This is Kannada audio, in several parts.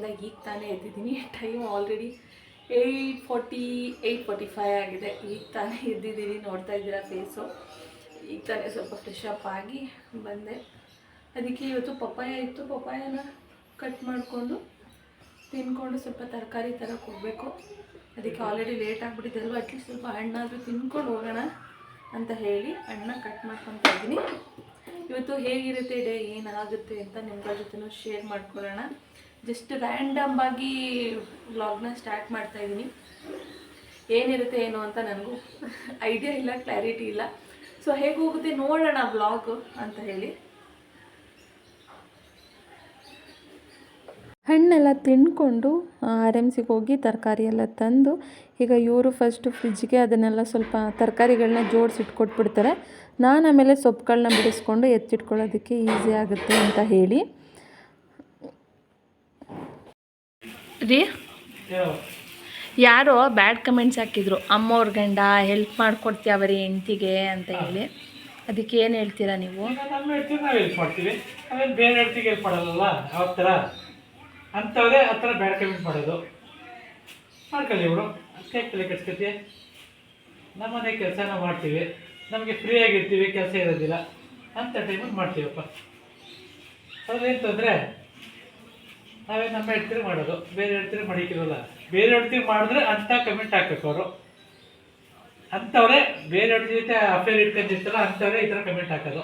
ಆದ್ದರಿಂದ ಈಗ ತಾನೇ ಎದ್ದಿದ್ದೀನಿ. Time already eight forty eight forty five ಆಗಿದೆ. ಈಗ ತಾನೇ ಎದ್ದಿದ್ದೀನಿ, ನೋಡ್ತಾ ಇದ್ದೀರಾ ಫೇಸು ಈಗ ತಾನೇ ಸ್ವಲ್ಪ ಫ್ರೆಶ್ ಅಪ್ ಆಗಿ ಬಂದೆ. ಅದಕ್ಕೆ ಇವತ್ತು ಪಪ್ಪಾಯ ಇತ್ತು. ಪಪ್ಪಾಯನ ಕಟ್ ಮಾಡಿಕೊಂಡು ತಿನ್ಕೊಂಡು ಸ್ವಲ್ಪ ತರಕಾರಿ ಥರ ಕೊಡಬೇಕು. ಅದಕ್ಕೆ ಆಲ್ರೆಡಿ ಲೇಟ್ ಆಗಿಬಿಟ್ಟಿದ್ದಲ್ವ ಅಟ್ಲೀಸ್ಟ್ ಸ್ವಲ್ಪ ಹಣ್ಣಾದರೂ ತಿನ್ಕೊಂಡು ಹೋಗೋಣ ಅಂತ ಹೇಳಿ ಹಣ್ಣ ಕಟ್ ಮಾಡ್ಕೊತಾ ಇದ್ದೀನಿ. ಇವತ್ತು ಹೇಗಿರುತ್ತೆ ಡೇ? ಏನಾಗುತ್ತೆ ಅಂತ ನಿಮ್ಗಳ ಜೊತೆ ಶೇರ್ ಮಾಡ್ಕೊಳ್ಳೋಣ. ಜಸ್ಟ್ ರ್ಯಾಂಡಮ್ ಆಗಿ ವ್ಲಾಗ್ನ ಸ್ಟಾರ್ಟ್ ಮಾಡ್ತಾ ಇದ್ದೀನಿ ಏನಿರುತ್ತೆ, ಏನು ಅಂತ ನನಗೂ ಐಡಿಯಾ ಇಲ್ಲ ಕ್ಲಾರಿಟಿ ಇಲ್ಲ. ಸೊ ಹೇಗೆ ಹೋಗುತ್ತೆ ನೋಡೋಣ ಬ್ಲಾಗ್ ಅಂತ ಹೇಳಿ. ಹಣ್ಣೆಲ್ಲ ತಿಂದ್ಕೊಂಡು ಆರ್ ಎಂ ಸಿಗೆ ಹೋಗಿ ತರಕಾರಿ ಎಲ್ಲ ತಂದು, ಈಗ ಇವರು ಫಸ್ಟು ಫ್ರಿಜ್ಗೆ ಅದನ್ನೆಲ್ಲ ಸ್ವಲ್ಪ ತರಕಾರಿಗಳನ್ನ ಜೋಡಿಸಿಟ್ಕೊಟ್ಬಿಡ್ತಾರೆ ನಾನು ಆಮೇಲೆ ಸೊಪ್ಪುಗಳನ್ನ ಬಿಡಿಸ್ಕೊಂಡು ಎತ್ತಿಟ್ಕೊಳ್ಳೋದಕ್ಕೆ ಈಸಿ ಆಗುತ್ತೆ ಅಂತ ಹೇಳಿ. ರೀ ಯಾರೋ ಬ್ಯಾಡ್ ಕಮೆಂಟ್ಸ್ ಹಾಕಿದ್ರು. ಅಮ್ಮವ್ರ ಗಂಡ ಹೆಲ್ಪ್ ಮಾಡ್ಕೊಡ್ತೀಯ ಅವರಿ ಹೆಂಡ್ತಿಗೆ? ಅಂತ ಹೇಳಿ. ಅದಕ್ಕೆ ಏನು ಹೇಳ್ತೀರಾ ನೀವು? ಮಾಡ್ತೀವಿ. ಮಾಡೋದು. ನಮ್ಮನೆ ಕೆಲಸ ನಾವು ಮಾಡ್ತೀವಿ. ನಮಗೆ ಫ್ರೀ ಆಗಿರ್ತೀವಿ, ಕೆಲಸ ಇರೋದಿಲ್ಲ. ಅಂಥ ಟೈಮಲ್ಲಿ ಮಾಡ್ತೀವಪ್ಪ. ಅದೇನು ತೊಂದರೆ? ನಾವೇ ನಮ್ಮ ಹೆಡ್ತಿರು ಮಾಡೋದು. ಬೇರೆ ಹೆಡ್ತಿರು ಮಡಿಕಿರಲ್ಲ. ಬೇರೆ ಹೆಡ್ತಿರು ಮಾಡಿದ್ರೆ ಅಂಥ ಕಮೆಂಟ್ ಹಾಕ್ಬೇಕು ಅವರು. ಅಂಥವ್ರೆ ಬೇರೆ ಹೆಡ್ತಿ ಜೊತೆ ಅಫೇರ್ ಇಟ್ಕೊಂಡಿರ್ತಾರಲ್ಲ ಅಂಥವ್ರೆ ಈ ಥರ ಕಮೆಂಟ್ ಹಾಕೋದು.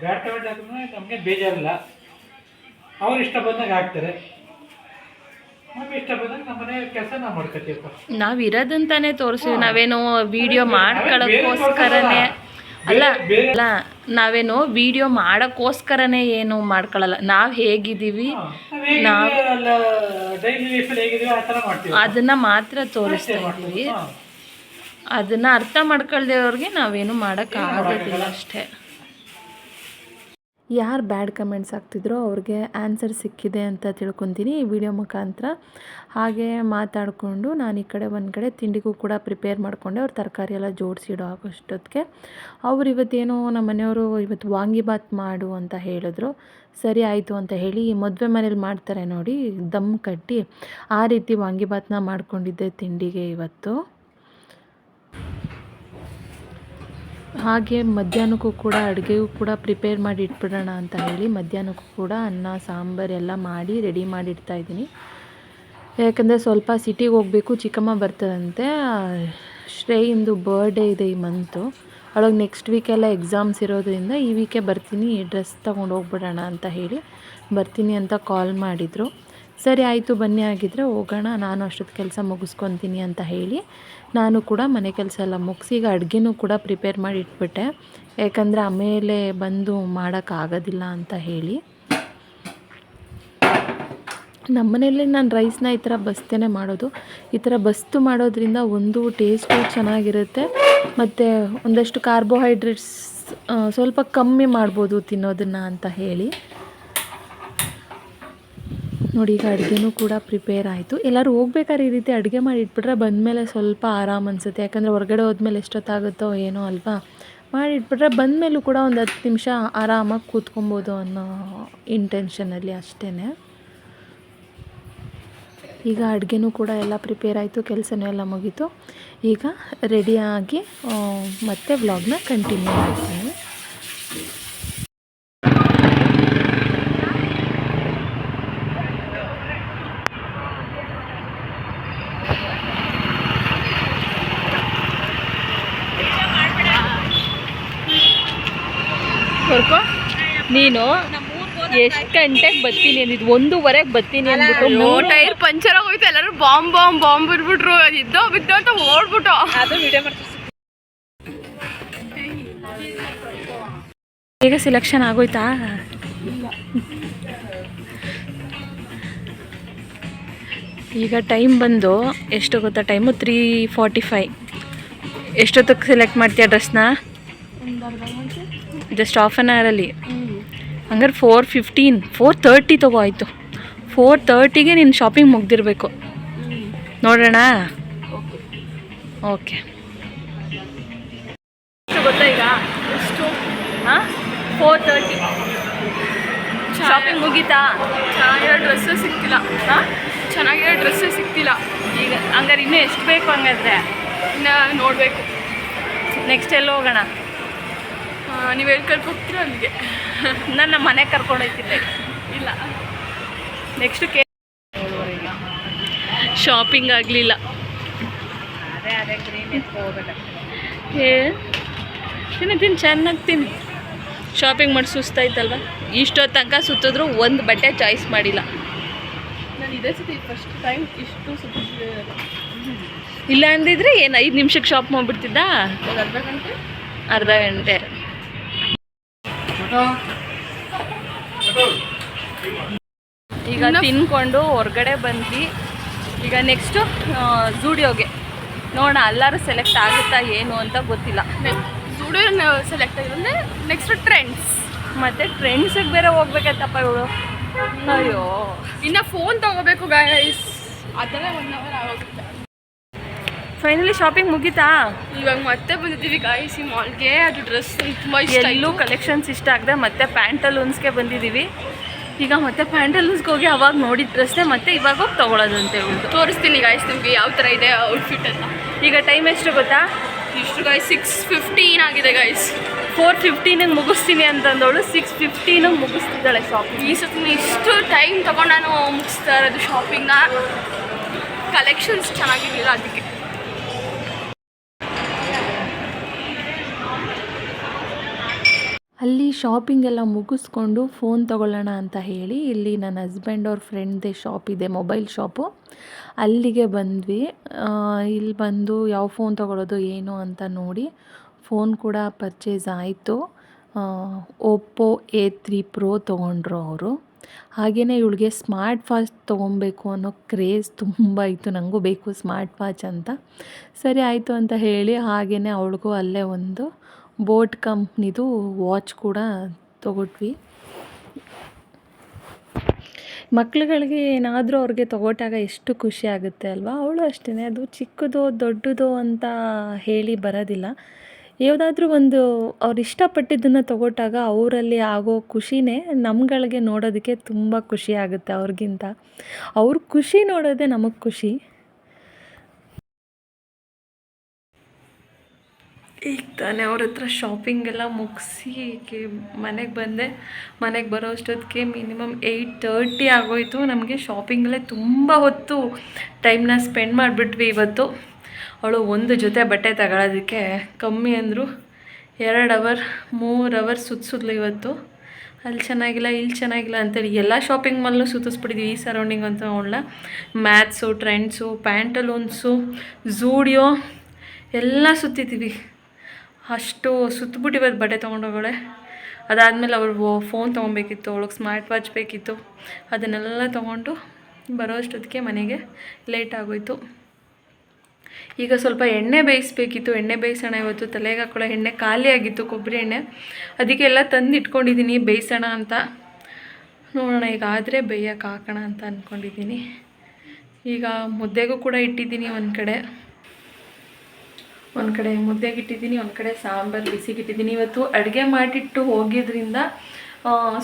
ಬ್ಯಾಡ್ ಕಮೆಂಟ್ ಹಾಕಿದ್ರೆ ನಮಗೆ ಬೇಜಾರಿಲ್ಲ. ಅವ್ರು ಇಷ್ಟ ಬಂದಾಗ ಹಾಕ್ತಾರೆ. ನಾವು ಇರೋದಂತಾನೆ ತೋರಿಸ್ತೀವಿ ನಾವೇನೋ ವಿಡಿಯೋ ಮಾಡ್ಕೊಳ್ಳೋಕ್ಕೋಸ್ಕರನೇ. ಅಲ್ಲ ಅಲ್ಲ. ನಾವೇನು ವಿಡಿಯೋ ಮಾಡೋಕ್ಕೋಸ್ಕರನೇ ಏನು ಮಾಡ್ಕೊಳ್ಳಲ್ಲ ನಾವು ಹೇಗಿದ್ದೀವಿ? ನಾವು ಅದನ್ನು ಮಾತ್ರ ತೋರಿಸ್ತಾ. ಇದ್ದೀವಿ. ಅದನ್ನ ಅರ್ಥ ಮಾಡ್ಕೊಳ್ದೇವ್ರಿಗೆ ನಾವೇನು ಮಾಡೋಕ್ಕಾಗೋದಿಲ್ಲ ಅಷ್ಟೇ. ಯಾರು ಬ್ಯಾಡ್ ಕಮೆಂಟ್ಸ್ ಹಾಕ್ತಿದ್ರೋ ಅವ್ರಿಗೆ ಆನ್ಸರ್ ಸಿಕ್ಕಿದೆ ಅಂತ ತಿಳ್ಕೊತೀನಿ ಈ ವಿಡಿಯೋ ಮುಖಾಂತರ. ಹಾಗೆ ಮಾತಾಡಿಕೊಂಡು ನಾನು ಈ ಕಡೆ ಒಂದು ಕಡೆ ತಿಂಡಿಗೂ ಕೂಡ ಪ್ರಿಪೇರ್ ಮಾಡಿಕೊಂಡೆ, ಅವ್ರು ತರಕಾರಿ ಎಲ್ಲ ಜೋಡಿಸಿಡೋ ಆಗೋಷ್ಟೊತ್ತಿಗೆ ಅವ್ರು ಇವತ್ತೇನೋ ನಮ್ಮ ಮನೆಯವರು ಇವತ್ತು ವಾಂಗಿಬಾತ್ ಮಾಡು ಅಂತ ಹೇಳಿದ್ರು. ಸರಿ ಆಯಿತು ಅಂತ ಹೇಳಿ ಮದುವೆ ಮನೇಲಿ ಮಾಡ್ತಾರೆ ನೋಡಿ, ದಮ್ ಕಟ್ಟಿ ಆ ರೀತಿ ವಾಂಗಿಬಾತ್ನ ಮಾಡ್ಕೊಂಡಿದ್ದೆ ತಿಂಡಿಗೆ ಇವತ್ತು. ಹಾಗೆ ಮಧ್ಯಾಹ್ನಕ್ಕೂ ಕೂಡ ಅಡುಗೆಗೂ ಕೂಡ ಪ್ರಿಪೇರ್ ಮಾಡಿ ಇಟ್ಬಿಡೋಣ ಅಂತ ಹೇಳಿ ಮಧ್ಯಾಹ್ನಕ್ಕೂ ಕೂಡ ಅನ್ನ, ಸಾಂಬಾರು ಎಲ್ಲ ಮಾಡಿ ರೆಡಿ ಮಾಡಿ ಇಡ್ತಾ ಇದ್ದೀನಿ. ಯಾಕಂದರೆ ಸ್ವಲ್ಪ ಸಿಟಿಗೆ ಹೋಗಬೇಕು, ಚಿಕ್ಕಮ್ಮ ಬರ್ತದಂತೆ. ಶ್ರೇಯಿಂದು ಬರ್ಡೇ ಇದೆ ಈ ಮಂತು ಅವಳಿಗೆ ನೆಕ್ಸ್ಟ್ ವೀಕೆಲ್ಲ ಎಕ್ಸಾಮ್ಸ್ ಇರೋದ್ರಿಂದ ಈ ವೀಕೆ ಬರ್ತೀನಿ ಡ್ರೆಸ್ ತೊಗೊಂಡು ಹೋಗ್ಬಿಡೋಣ ಅಂತ ಹೇಳಿ ಬರ್ತೀನಿ ಅಂತ ಕಾಲ್ ಮಾಡಿದರು. ಸರಿ ಆಯಿತು, ಬನ್ನಿ ಆಗಿದ್ದರೆ ಹೋಗೋಣ. ನಾನು ಅಷ್ಟೊತ್ತು ಕೆಲಸ ಮುಗಿಸ್ಕೊತೀನಿ ಅಂತ ಹೇಳಿ ನಾನು ಕೂಡ ಮನೆ ಕೆಲಸ ಎಲ್ಲ ಮುಗಿಸಿ ಈಗ ಅಡುಗೆನೂ ಕೂಡ ಪ್ರಿಪೇರ್ ಮಾಡಿ ಇಟ್ಬಿಟ್ಟೆ. ಯಾಕಂದರೆ ಆಮೇಲೆ ಬಂದು ಮಾಡೋಕ್ಕಾಗೋದಿಲ್ಲ ಅಂತ ಹೇಳಿ. ನಮ್ಮ ಮನೇಲಿ ನಾನು ರೈಸ್ನ ಈ ಥರ ಬಸ್ತೇನೆ ಮಾಡೋದು. ಈ ಥರ ಬಸ್ತು ಮಾಡೋದ್ರಿಂದ ಒಂದು ಟೇಸ್ಟು ಚೆನ್ನಾಗಿರುತ್ತೆ. ಮತ್ತು ಒಂದಷ್ಟು ಕಾರ್ಬೋಹೈಡ್ರೇಟ್ಸ್ ಸ್ವಲ್ಪ ಕಮ್ಮಿ ಮಾಡ್ಬೋದು ತಿನ್ನೋದನ್ನು ಅಂತ ಹೇಳಿ. ನೋಡಿ, ಈಗ ಅಡುಗೆನೂ ಕೂಡ ಪ್ರಿಪೇರ್ ಆಯಿತು. ಎಲ್ಲರೂ ಹೋಗ್ಬೇಕಾದ್ರೆ ಈ ರೀತಿ ಅಡುಗೆ ಮಾಡಿ ಇಟ್ಬಿಟ್ರೆ ಬಂದಮೇಲೆ ಸ್ವಲ್ಪ ಆರಾಮ ಅನಿಸುತ್ತೆ. ಯಾಕಂದರೆ ಹೊರಗಡೆ ಹೋದ್ಮೇಲೆ ಎಷ್ಟೊತ್ತಾಗುತ್ತೋ ಏನೋ ಅಲ್ವಾ? ಮಾಡಿ ಇಟ್ಬಿಟ್ರೆ ಬಂದಮೇಲೂ ಕೂಡ ಒಂದು ಹತ್ತು ನಿಮಿಷ ಆರಾಮಾಗಿ ಕೂತ್ಕೊಬೋದು ಅನ್ನೋ ಇಂಟೆನ್ಷನಲ್ಲಿ ಅಷ್ಟೇ ಈಗ ಅಡುಗೆನೂ ಕೂಡ ಎಲ್ಲ ಪ್ರಿಪೇರ್ ಆಯಿತು, ಕೆಲಸನೂ ಎಲ್ಲ ಮುಗೀತು. ಈಗ ರೆಡಿಯಾಗಿ ಮತ್ತೆ ವ್ಲಾಗ್ನ ಕಂಟಿನ್ಯೂ ಮಾಡ್ತೀನಿ. ನೀನು ಎಷ್ಟು ಗಂಟೆಗೆ ಬರ್ತೀನಿ ಅಂದಿದ್ದು ಒಂದೂವರೆಗೆ ಬರ್ತೀನಿ ಅಂದ್ಬಿಟ್ಟು ಮೂರು ಟೈರ್ ಪಂಚರ್ ಆಗೋಯ್ತು. ಎಲ್ಲರೂ ಬಾಂಬ್ ಬಾಂಬ್ ಬಾಂಬ್ ಬಿಟ್ಬಿಟ್ರು. ಇದ್ದೋ ಬಿದ್ದೋ ಅಂತ ಓಡ್ಬಿಟ್ಟು. ಅದು ವಿಡಿಯೋ ಈಗ ಸೆಲೆಕ್ಷನ್ ಆಗೋಯ್ತಾ? ಈಗ ಟೈಮ್ ಬಂದು ಎಷ್ಟು ಗೊತ್ತಾ? ಟೈಮು ತ್ರೀ ಫಾರ್ಟಿ ಫೈ ಎಷ್ಟೊತ್ತಿಗೆ ಸೆಲೆಕ್ಟ್ ಮಾಡ್ತೀಯ ಡ್ರೆಸ್ನ ಜಸ್ಟ್ ಹಾಫ್ ಆನ್ ಅವರಲ್ಲಿ ಹಂಗಾರೆ ಫೋರ್ ಫಿಫ್ಟೀನ್ ಫೋರ್ ತರ್ಟಿ ತಗೋ ಆಯಿತು. ಫೋರ್ ತರ್ಟಿಗೆ ನೀನು ಶಾಪಿಂಗ್ ಮುಗ್ದಿರಬೇಕು. ನೋಡೋಣ? ಓಕೆ ಗೊತ್ತಾ ಈಗ? ಎಷ್ಟು? ಹಾಂ ಫೋರ್ ತರ್ಟಿ ಶಾಪಿಂಗ್ ಮುಗೀತಾ? ಚೆನ್ನಾಗಿರೋ ಡ್ರೆಸ್ಸೇ ಸಿಗ್ತಿಲ್ಲ. ಹಾಂ ಚೆನ್ನಾಗಿರೋ ಡ್ರೆಸ್ಸೇ ಸಿಗ್ತಿಲ್ಲ. ಈಗ ಹಂಗಾರೆ ಇನ್ನೂ ಎಷ್ಟು ಬೇಕು ಹಂಗಾದ್ರೆ? ಇನ್ನು ನೋಡಬೇಕು. ನೆಕ್ಸ್ಟ್ ಎಲ್ಲಿ ಹೋಗೋಣ? ನೀವು ಎಲ್ಲಿ ಹೋಗ್ತೀರ ಅಲ್ಲಿಗೆ? ನನ್ನ ಮನೆಗೆ ಕರ್ಕೊಂಡು ಹೋಗ್ತಿದ್ದೆ ಇಲ್ಲ. ನೆಕ್ಸ್ಟ್ ಕೇ ಶಾಪಿಂಗ್ ಆಗಲಿಲ್ಲ. ಅದೇ ತಿನ್ನಿ ತಿನ್ನು ಚೆನ್ನಾಗಿ ತಿನ್ನಿ ಶಾಪಿಂಗ್ ಮಾಡಿ ಸುಸ್ತಾಯ್ತಲ್ವ ಇಷ್ಟೊತ್ತು ತನಕ ಸುತ್ತಿದ್ರು ಒಂದು ಬಟ್ಟೆ ಚಾಯ್ಸ್ ಮಾಡಿಲ್ಲ. ನಾನು ಇದೇ ಸತಿ ಫಸ್ಟ್ ಟೈಮ್ ಇಷ್ಟು ಸುತ್ತಿದ್ದೆ. ಇಲ್ಲ ಅಂದಿದ್ರೆ ಏನು ಐದು ನಿಮಿಷಕ್ಕೆ ಶಾಪ್ ಮಾಡಿಬಿಡ್ತಿದ್ದ? ಅರ್ಧ ಗಂಟೆ? ಅರ್ಧ ಗಂಟೆ. ಈಗ ತಿನ್ಕೊಂಡು ಹೊರ್ಗಡೆ ಬಂದ್ವಿ. ಈಗ ನೆಕ್ಸ್ಟು ಝೂಡಿಯೋಗೆ ನೋಡೋಣ ಎಲ್ಲರೂ ಸೆಲೆಕ್ಟ್ ಆಗುತ್ತಾ ಏನು ಅಂತ ಗೊತ್ತಿಲ್ಲ. ಸ್ಟುಡಿಯೋ ಸೆಲೆಕ್ಟ್ ಆಗಿದ್ರೆ ನೆಕ್ಸ್ಟ್ ಟ್ರೆಂಡ್ಸ್ ಮತ್ತೆ ಟ್ರೆಂಡ್ಸಿಗೆ ಬೇರೆ ಹೋಗ್ಬೇಕಾಯ್ತಪ್ಪ ಇವಳು. ಅಯ್ಯೋ. ಇನ್ನು ಫೋನ್ ತಗೋಬೇಕು ಗಾಯ್ಸ್ ಅದನ್ನೇ ಒನ್ ಅವರ್ ಆಗೋಗುತ್ತೆ. ಫೈನಲಿ ಶಾಪಿಂಗ್ ಮುಗೀತಾ? ಇವಾಗ ಮತ್ತೆ ಬಂದಿದ್ದೀವಿ ಗಾಯ್ಸ್ ಈ ಮಾಲ್ಗೆ ಅದು ಡ್ರೆಸ್ ತುಂಬ ಇಷ್ಟ ಎಲ್ಲೂ ಕಲೆಕ್ಷನ್ಸ್ ಇಷ್ಟ ಆಗದೆ ಮತ್ತೆ ಪ್ಯಾಂಟಲೂನ್ಸ್ಗೆ ಬಂದಿದ್ದೀವಿ. ಈಗ ಮತ್ತೆ ಪ್ಯಾಂಟಲೂನ್ಸ್ಗೆ ಹೋಗಿ ಅವಾಗ ನೋಡಿದ ಡ್ರೆಸ್ನೇ ಮತ್ತೆ ಇವಾಗ ಹೋಗಿ ತೊಗೊಳೋದಂತೆ ತೋರಿಸ್ತೀನಿ ಗಾಯ್ಸ್ ನಿಮಗೆ ಯಾವ ಥರ ಇದೆ ಔಟ್ಫಿಟ್ ಅಂತ. ಈಗ ಟೈಮ್ ಎಷ್ಟು ಗೊತ್ತಾ? ಇಷ್ಟು ಗಾಯ್ಸ್ ಸಿಕ್ಸ್ ಫಿಫ್ಟೀನ್ ಆಗಿದೆ ಗಾಯ್ಸ್ ಫೋರ್ ಫಿಫ್ಟೀನಿಗೆ ಮುಗಿಸ್ತೀನಿ ಅಂತಂದವಳು ಸಿಕ್ಸ್ ಫಿಫ್ಟೀನಿಗೆ ಮುಗಿಸ್ತಿದ್ದಾಳೆ ಶಾಪಿಂಗ್ ಈ ಸತಿ ಇಷ್ಟು ಟೈಮ್ ತೊಗೊಂಡು ನಾನು ಮುಗಿಸ್ತಾ ಇರೋದು ಶಾಪಿಂಗ್ನ ಕಲೆಕ್ಷನ್ಸ್ ಚೆನ್ನಾಗಿರಲಿಲ್ಲ ಅದಕ್ಕೆ. ಅಲ್ಲಿ ಶಾಪಿಂಗ್ ಎಲ್ಲ ಮುಗಿಸ್ಕೊಂಡು ಫೋನ್ ತೊಗೊಳ್ಳೋಣ ಅಂತ ಹೇಳಿ ಇಲ್ಲಿ ನನ್ನ ಹಸ್ಬೆಂಡ್ ಅವ್ರ ಫ್ರೆಂಡ್ದೇ ಶಾಪ್ ಇದೆ ಮೊಬೈಲ್ ಶಾಪು ಅಲ್ಲಿಗೆ ಬಂದ್ವಿ. ಇಲ್ಲಿ ಬಂದು ಯಾವ ಫೋನ್ ತಗೊಳ್ಳೋದು ಏನು ಅಂತ ನೋಡಿ ಫೋನ್ ಕೂಡ ಪರ್ಚೇಸ್ ಆಯಿತು. ಓಪ್ಪೋ ಎ ತ್ರೀ ಪ್ರೋ ತೊಗೊಂಡ್ರು ಅವರು. ಹಾಗೆಯೇ ಇವಳಿಗೆ ಸ್ಮಾರ್ಟ್ ವಾಚ್ ತೊಗೊಬೇಕು ಅನ್ನೋ ಕ್ರೇಜ್ ತುಂಬ ಇತ್ತು. ನನಗೂ ಬೇಕು ಸ್ಮಾರ್ಟ್ ವಾಚ್ ಅಂತ. ಸರಿ ಆಯಿತು ಅಂತ ಹೇಳಿ ಹಾಗೆಯೇ ಅವಳಿಗೂ ಅಲ್ಲೇ ಒಂದು ಬೋಟ್ ಕಂಪ್ನಿದು ವಾಚ್ ಕೂಡ ತೊಗೊಟ್ವಿ. ಮಕ್ಳುಗಳಿಗೆ ಏನಾದರೂ ಅವ್ರಿಗೆ ತೊಗೊಟ್ಟಾಗ ಎಷ್ಟು ಖುಷಿ ಆಗುತ್ತೆ ಅಲ್ವಾ? ಅವಳು ಅಷ್ಟೇ ಅದು ಚಿಕ್ಕದೋ ದೊಡ್ಡದೋ ಅಂತ ಹೇಳಿ ಬರೋದಿಲ್ಲ. ಯಾವುದಾದ್ರೂ ಒಂದು ಅವ್ರು ಇಷ್ಟಪಟ್ಟಿದ್ದನ್ನು ತೊಗೊಟ್ಟಾಗ ಅವರಲ್ಲಿ ಆಗೋ ಖುಷಿನೇ ನಮ್ಗಳಿಗೆ ನೋಡೋದಕ್ಕೆ ತುಂಬ ಖುಷಿ ಆಗುತ್ತೆ ಅವ್ರಿಗಿಂತ. ಅವ್ರ ಖುಷಿ ನೋಡೋದೇ ನಮಗೆ ಖುಷಿ. ಈಗ ತಾನೇ ಅವ್ರ ಹತ್ರ ಶಾಪಿಂಗ್ ಎಲ್ಲ ಮುಗಿಸಿ ಮನೆಗೆ ಬಂದೆ. ಮನೆಗೆ ಬರೋ ಅಷ್ಟೊತ್ತಿಗೆ ಮಿನಿಮಮ್ ಏಯ್ಟ್ ತರ್ಟಿ ಆಗೋಯ್ತು. ನಮಗೆ ಶಾಪಿಂಗಲ್ಲೇ ತುಂಬ ಹೊತ್ತು ಟೈಮ್ನ ಸ್ಪೆಂಡ್ ಮಾಡಿಬಿಟ್ವಿ ಇವತ್ತು. ಅವಳು ಒಂದು ಜೊತೆ ಬಟ್ಟೆ ತಗೊಳ್ಳೋದಕ್ಕೆ ಕಮ್ಮಿ ಅಂದರು. ಎರಡು ಅವರ್ ಮೂರು ಅವರ್ ಸುತ್ತಿಸಿದ್ಲು ಇವತ್ತು. ಅಲ್ಲಿ ಚೆನ್ನಾಗಿಲ್ಲ ಇಲ್ಲಿ ಚೆನ್ನಾಗಿಲ್ಲ ಅಂತೇಳಿ ಎಲ್ಲ ಶಾಪಿಂಗ್ ಮಾಲ್ನು ಸುತ್ತಿಸ್ಬಿಟ್ಟಿದ್ವಿ ಈ ಸರೌಂಡಿಂಗ್ ಅಂತ ಅವಳನ್ನ. ಮ್ಯಾಥ್ಸು ಟ್ರೆಂಡ್ಸು ಪ್ಯಾಂಟಲೂನ್ಸು ಝೂಡಿಯೋ ಎಲ್ಲ ಸುತ್ತಿದ್ದೀವಿ ಅಷ್ಟು ಸುತ್ತಬಿಟ್ಟು ಬಟ್ಟೆ ತೊಗೊಂಡೋಗಳೆ. ಅದಾದಮೇಲೆ ಅವ್ರು ಫೋನ್ ತೊಗೊಬೇಕಿತ್ತು, ಅವಳಿಗೆ ಸ್ಮಾರ್ಟ್ ವಾಚ್ ಬೇಕಿತ್ತು. ಅದನ್ನೆಲ್ಲ ತೊಗೊಂಡು ಬರೋ ಅಷ್ಟೊತ್ತಿಗೆ ಮನೆಗೆ ಲೇಟ್ ಆಗೋಯ್ತು. ಈಗ ಸ್ವಲ್ಪ ಎಣ್ಣೆ ಬೇಯಿಸ್ಬೇಕಿತ್ತು, ಎಣ್ಣೆ ಬೇಯಿಸೋಣ ಇವತ್ತು. ತಲೆಗೆ ಹಾಕೊಳ್ಳೋ ಎಣ್ಣೆ ಖಾಲಿ ಆಗಿತ್ತು, ಕೊಬ್ಬರಿ ಎಣ್ಣೆ. ಅದಕ್ಕೆಲ್ಲ ತಂದು ಇಟ್ಕೊಂಡಿದ್ದೀನಿ, ಬೇಯಿಸೋಣ ಅಂತ. ನೋಡೋಣ, ಈಗ ಆದರೆ ಬೇಯಕ್ಕೆ ಹಾಕೋಣ ಅಂತ ಅಂದ್ಕೊಂಡಿದ್ದೀನಿ ಈಗ ಮುದ್ದೆಗೂ ಕೂಡ ಇಟ್ಟಿದ್ದೀನಿ ಒಂದು ಕಡೆ. ಒಂದು ಕಡೆ ಮುದ್ದೆಗೆ ಇಟ್ಟಿದ್ದೀನಿ, ಒಂದು ಕಡೆ ಸಾಂಬಾರು ಬಿಸಿಗಿಟ್ಟಿದ್ದೀನಿ ಇವತ್ತು ಅಡುಗೆ ಮಾಡಿಟ್ಟು ಹೋಗಿದ್ರಿಂದ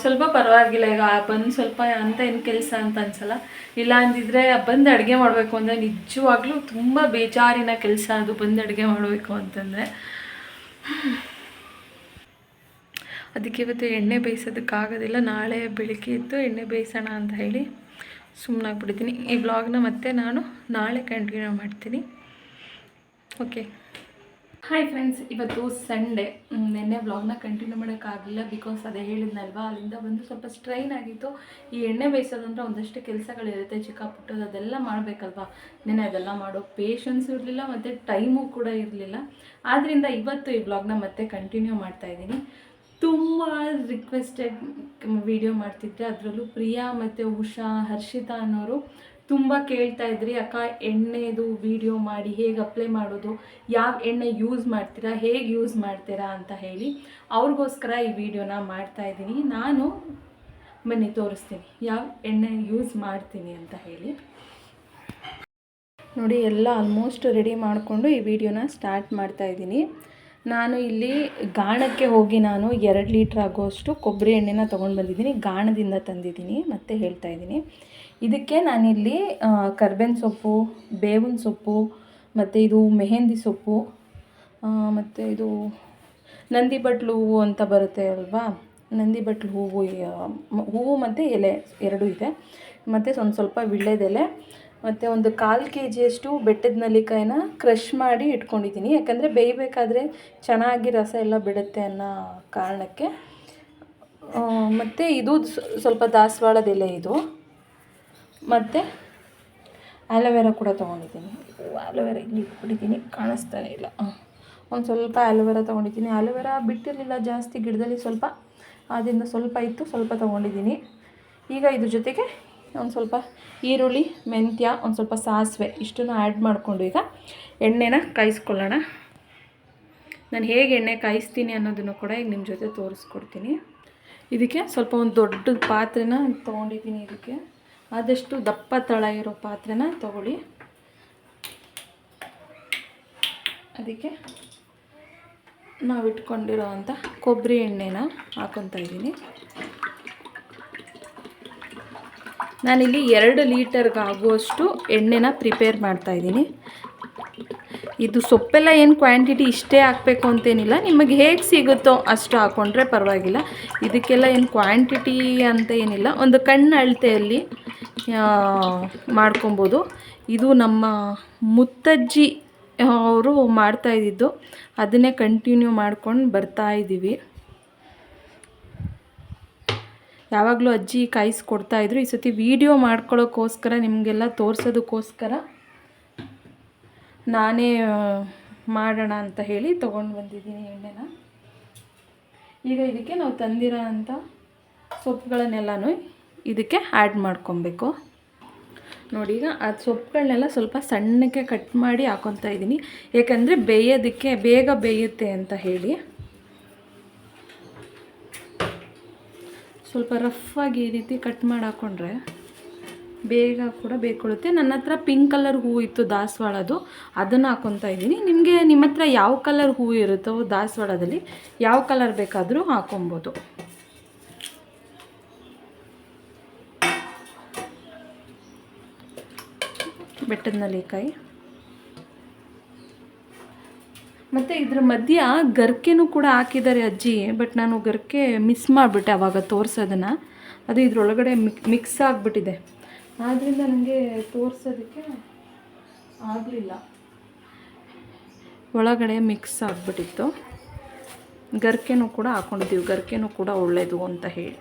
ಸ್ವಲ್ಪ ಪರವಾಗಿಲ್ಲ. ಈಗ ಬಂದು ಸ್ವಲ್ಪ ಅಂತ ಏನು ಕೆಲಸ ಅಂತ ಅನ್ಸಲ್ಲ. ಇಲ್ಲ ಅಂದಿದ್ರೆ ಬಂದು ಅಡುಗೆ ಮಾಡಬೇಕು ಅಂದರೆ ನಿಜವಾಗ್ಲೂ ತುಂಬ ಬೇಜಾರಿನ ಕೆಲಸ ಅದು, ಬಂದು ಅಡುಗೆ ಮಾಡಬೇಕು ಅಂತಂದರೆ. ಅದಕ್ಕೆ ಇವತ್ತು ಎಣ್ಣೆ ಬೇಯಿಸೋದಕ್ಕಾಗೋದಿಲ್ಲ. ನಾಳೆ ಬೆಳಿಗ್ಗೆ ಎದ್ದು ಎಣ್ಣೆ ಬೇಯಿಸೋಣ ಅಂತ ಹೇಳಿ ಸುಮ್ಮನಾಗ್ಬಿಡ್ತೀನಿ ಈ ಬ್ಲಾಗ್ನ ಮತ್ತೆ ನಾನು ನಾಳೆ ಕಂಟಿನ್ಯೂ ಮಾಡ್ತೀನಿ. ಓಕೆ ಹಾಯ್ ಫ್ರೆಂಡ್ಸ್ ಇವತ್ತು ಸಂಡೇ ನಿನ್ನೆ ವ್ಲಾಗ್ನ ಕಂಟಿನ್ಯೂ ಮಾಡೋಕ್ಕಾಗಲಿಲ್ಲ ಬಿಕಾಸ್ ಅದೇ ಹೇಳಿದ್ನಲ್ವಾ? ಅಲ್ಲಿಂದ ಬಂದು ಸ್ವಲ್ಪ ಸ್ಟ್ರೈನ್ ಆಗಿತ್ತು. ಈ ಎಣ್ಣೆ ಬೇಯಿಸೋದಂದ್ರೆ ಒಂದಷ್ಟು ಕೆಲಸಗಳಿರುತ್ತೆ ಚಿಕ್ಕ ಪುಟ್ಟದು ಅದೆಲ್ಲ ಮಾಡಬೇಕಲ್ವಾ? ನಿನ್ನೆ ಅದೆಲ್ಲ ಮಾಡೋ ಪೇಷನ್ಸ್ ಇರಲಿಲ್ಲ ಮತ್ತು ಟೈಮು ಕೂಡ ಇರಲಿಲ್ಲ. ಆದ್ದರಿಂದ ಇವತ್ತು ಈ ವ್ಲಾಗ್ನ ಮತ್ತೆ ಕಂಟಿನ್ಯೂ ಮಾಡ್ತಾ ಇದ್ದೀನಿ. ತುಂಬ ರಿಕ್ವೆಸ್ಟೆಡ್ ವಿಡಿಯೋ ಮಾಡ್ತಿದ್ದೆ. ಅದರಲ್ಲೂ ಪ್ರಿಯಾ ಮತ್ತು ಉಷಾ, ಹರ್ಷಿತಾ ಅನ್ನೋರು ತುಂಬ ಕೇಳ್ತಾ ಇದ್ರಿ, ಅಕ್ಕ, ಎಣ್ಣೆದು ವಿಡಿಯೋ ಮಾಡಿ, ಹೇಗೆ ಅಪ್ಲೈ ಮಾಡೋದು, ಯಾವ ಎಣ್ಣೆ ಯೂಸ್ ಮಾಡ್ತೀರಾ, ಹೇಗೆ ಯೂಸ್ ಮಾಡ್ತೀರಾ ಅಂತ ಹೇಳಿ ಅವ್ರಿಗೋಸ್ಕರ ಈ ವಿಡಿಯೋನ ಮಾಡ್ತಾ ಇದ್ದೀನಿ. ನಾನು ಬನ್ನಿ, ತೋರಿಸ್ತೀನಿ, ಯಾವ ಎಣ್ಣೆ ಯೂಸ್ ಮಾಡ್ತೀನಿ ಅಂತ ಹೇಳಿ. ನೋಡಿ, ಎಲ್ಲ ಆಲ್ಮೋಸ್ಟ್ ರೆಡಿ ಮಾಡಿಕೊಂಡು ಈ ವಿಡಿಯೋನ ಸ್ಟಾರ್ಟ್ ಮಾಡ್ತಾ ಇದ್ದೀನಿ. ನಾನು ಇಲ್ಲಿ ಗಾಣಕ್ಕೆ ಹೋಗಿ ನಾನು ಎರಡು ಲೀಟ್ರ್ ಆಗೋಷ್ಟು ಕೊಬ್ಬರಿ ಎಣ್ಣೆನ ತೊಗೊಂಡು ಬಂದಿದ್ದೀನಿ. ಗಾಣದಿಂದ ತಂದಿದ್ದೀನಿ, ಮತ್ತೆ ಹೇಳ್ತಾ ಇದ್ದೀನಿ. ಇದಕ್ಕೆ ನಾನಿಲ್ಲಿ ಕರ್ಬೇವಿನ ಸೊಪ್ಪು, ಬೇವಿನ ಸೊಪ್ಪು, ಮತ್ತು ಇದು ಮೆಹೆಂದಿ ಸೊಪ್ಪು ಮತ್ತು ಇದು ನಂದಿ ಬಟ್ಲು ಹೂವು ಅಂತ ಬರುತ್ತೆ ಅಲ್ವಾ? ನಂದಿ ಬಟ್ಲು ಹೂವು ಹೂವು ಮತ್ತು ಎಲೆ ಎರಡೂ ಇದೆ. ಮತ್ತು ಒಂದು ಸ್ವಲ್ಪ ವಿಳ್ಳೆದೆಲೆ ಮತ್ತು ಒಂದು ಕಾಲು ಕೆ ಜಿಯಷ್ಟು ಬೆಟ್ಟದ ನಲ್ಲಿಕಾಯಿನ ಕ್ರಷ್ ಮಾಡಿ ಇಟ್ಕೊಂಡಿದ್ದೀನಿ. ಯಾಕಂದರೆ ಬೇಯಬೇಕಾದ್ರೆ ಚೆನ್ನಾಗಿ ರಸ ಎಲ್ಲ ಬಿಡುತ್ತೆ ಅನ್ನೋ ಕಾರಣಕ್ಕೆ. ಮತ್ತು ಇದು ಸ್ವಲ್ಪ ದಾಸವಾಳದೆಲೆ ಇದು. ಮತ್ತು ಆಲೋವೆರಾ ಕೂಡ ತೊಗೊಂಡಿದ್ದೀನಿ. ಆಲೋವೆರಾ ಇಲ್ಲಿ ಇಟ್ಬಿಟ್ಟಿದ್ದೀನಿ. ಕಾಣಿಸ್ತಾನೆ ಇಲ್ಲ. ಒಂದು ಸ್ವಲ್ಪ ಆಲೋವೆರಾ ತೊಗೊಂಡಿದ್ದೀನಿ. ಆಲೋವೆರಾ ಬಿಟ್ಟಿರಲಿಲ್ಲ ಜಾಸ್ತಿ, ಗಿಡದಲ್ಲಿ ಸ್ವಲ್ಪ ಆದ್ದರಿಂದ ಸ್ವಲ್ಪ ಇತ್ತು, ಸ್ವಲ್ಪ ತೊಗೊಂಡಿದ್ದೀನಿ. ಈಗ ಇದ್ರ ಜೊತೆಗೆ ಒಂದು ಸ್ವಲ್ಪ ಈರುಳ್ಳಿ, ಮೆಂತ್ಯ, ಒಂದು ಸ್ವಲ್ಪ ಸಾಸಿವೆ ಇಷ್ಟನ್ನು ಆ್ಯಡ್ ಮಾಡಿಕೊಂಡು ಈಗ ಎಣ್ಣೆನ ಕಾಯಿಸ್ಕೊಳ್ಳೋಣ. ನಾನು ಹೇಗೆ ಎಣ್ಣೆ ಕಾಯಿಸ್ತೀನಿ ಅನ್ನೋದನ್ನು ಕೂಡ ಈಗ ನಿಮ್ಮ ಜೊತೆ ತೋರಿಸ್ಕೊಡ್ತೀನಿ. ಇದಕ್ಕೆ ಸ್ವಲ್ಪ ಒಂದು ದೊಡ್ಡ ಪಾತ್ರೆನ ತೊಗೊಂಡಿದ್ದೀನಿ ಇದಕ್ಕೆ. ಆದಷ್ಟು ದಪ್ಪ ತಳ ಇರೋ ಪಾತ್ರೆನ ತಗೊಳ್ಳಿ. ಅದಕ್ಕೆ ನಾವು ಇಟ್ಕೊಂಡಿರೋ ಅಂಥ ಕೊಬ್ಬರಿ ಎಣ್ಣೆನ ಹಾಕೊತಾ ಇದ್ದೀನಿ. ನಾನಿಲ್ಲಿ ಎರಡು ಲೀಟರ್ಗೆ ಆಗುವಷ್ಟು ಎಣ್ಣೆನ ಪ್ರಿಪೇರ್ ಮಾಡ್ತಾ ಇದ್ದೀನಿ. ಇದು ಸೊಪ್ಪೆಲ್ಲ ಏನು ಕ್ವಾಂಟಿಟಿ ಇಷ್ಟೇ ಹಾಕಬೇಕು ಅಂತೇನಿಲ್ಲ, ನಿಮಗೆ ಹೇಗೆ ಸಿಗುತ್ತೋ ಅಷ್ಟು ಹಾಕ್ಕೊಂಡ್ರೆ ಪರವಾಗಿಲ್ಲ. ಇದಕ್ಕೆಲ್ಲ ಏನು ಕ್ವಾಂಟಿಟಿ ಅಂತ ಏನಿಲ್ಲ, ಒಂದು ಕಣ್ಣು ಅಳತೆಯಲ್ಲಿ ಮಾಡ್ಕೊಬೋದು. ಇದು ನಮ್ಮ ಮುತ್ತಜ್ಜಿ ಅವರು ಮಾಡ್ತಾ ಇದ್ದಿದ್ದು. ಅದನ್ನೇ ಕಂಟಿನ್ಯೂ ಮಾಡ್ಕೊಂಡು ಬರ್ತಾ ಇದ್ದೀವಿ. ಯಾವಾಗಲೂ ಅಜ್ಜಿ ಕಾಯಿಸ್ಕೊಡ್ತಾಯಿದ್ರು ಈ ಸತಿ ವೀಡಿಯೋ ಮಾಡ್ಕೊಳ್ಳೋಕ್ಕೋಸ್ಕರ ನಿಮಗೆಲ್ಲ ತೋರಿಸೋದಕ್ಕೋಸ್ಕರ ನಾನೇ ಮಾಡೋಣ ಅಂತ ಹೇಳಿ ತೊಗೊಂಡು ಬಂದಿದ್ದೀನಿ ಎಣ್ಣೆನ. ಈಗ ಇದಕ್ಕೆ ನಾವು ತಂದಿರೋ ಅಂಥ ಸೊಪ್ಪುಗಳನ್ನೆಲ್ಲನೂ ಇದಕ್ಕೆ ಆ್ಯಡ್ ಮಾಡ್ಕೊಬೇಕು. ನೋಡಿ ಈಗ ಆ ಸೊಪ್ಪುಗಳನ್ನೆಲ್ಲ ಸ್ವಲ್ಪ ಸಣ್ಣಕ್ಕೆ ಕಟ್ ಮಾಡಿ ಹಾಕೊತಾ ಇದ್ದೀನಿ. ಏಕೆಂದರೆ ಬೇಯೋದಕ್ಕೆ, ಬೇಗ ಬೇಯುತ್ತೆ ಅಂತ ಹೇಳಿ. ಸ್ವಲ್ಪ ರಫಾಗಿ ಈ ರೀತಿ ಕಟ್ ಮಾಡಿ ಹಾಕ್ಕೊಂಡ್ರೆ ಬೇಗ ಕೂಡ ಬೇಕೊಳ್ಳುತ್ತೆ ನನ್ನ ಹತ್ರ ಪಿಂಕ್ ಕಲರ್ ಹೂವು ಇತ್ತು ದಾಸವಾಳದು ಅದನ್ನು ಹಾಕೊತಾ ಇದ್ದೀನಿ. ನಿಮಗೆ ನಿಮ್ಮ ಹತ್ರ ಯಾವ ಕಲರ್ ಹೂವು ಇರುತ್ತೋ ದಾಸವಾಳದಲ್ಲಿ ಯಾವ ಕಲರ್ ಬೇಕಾದರೂ ಹಾಕೊಬೋದು ಬೆಟ್ಟದ ನಲ್ಲಿಕಾಯಿ. ಮತ್ತು ಇದ್ರ ಮಧ್ಯ ಗರ್ಕೆನೂ ಕೂಡ ಹಾಕಿದ್ದಾರೆ ಅಜ್ಜಿ ಬಟ್ ನಾನು ಗರ್ಕೆ ಮಿಸ್ ಮಾಡಿಬಿಟ್ಟೆ ಆವಾಗ ತೋರಿಸೋದನ್ನು. ಅದು ಇದ್ರೊಳಗಡೆ ಮಿಕ್ ಮಿಕ್ಸ್ ಆಗಿಬಿಟ್ಟಿದೆ. ಆದ್ದರಿಂದ ನನಗೆ ತೋರಿಸೋದಕ್ಕೆ ಆಗಲಿಲ್ಲ. ಒಳಗಡೆ ಮಿಕ್ಸ್ ಆಗಿಬಿಟ್ಟಿತ್ತು. ಗರ್ಕೆನೂ ಕೂಡ ಹಾಕೊಂಡಿದ್ದೀವಿ, ಗರ್ಕೆನೂ ಕೂಡ ಒಳ್ಳೆಯದು ಅಂತ ಹೇಳಿ.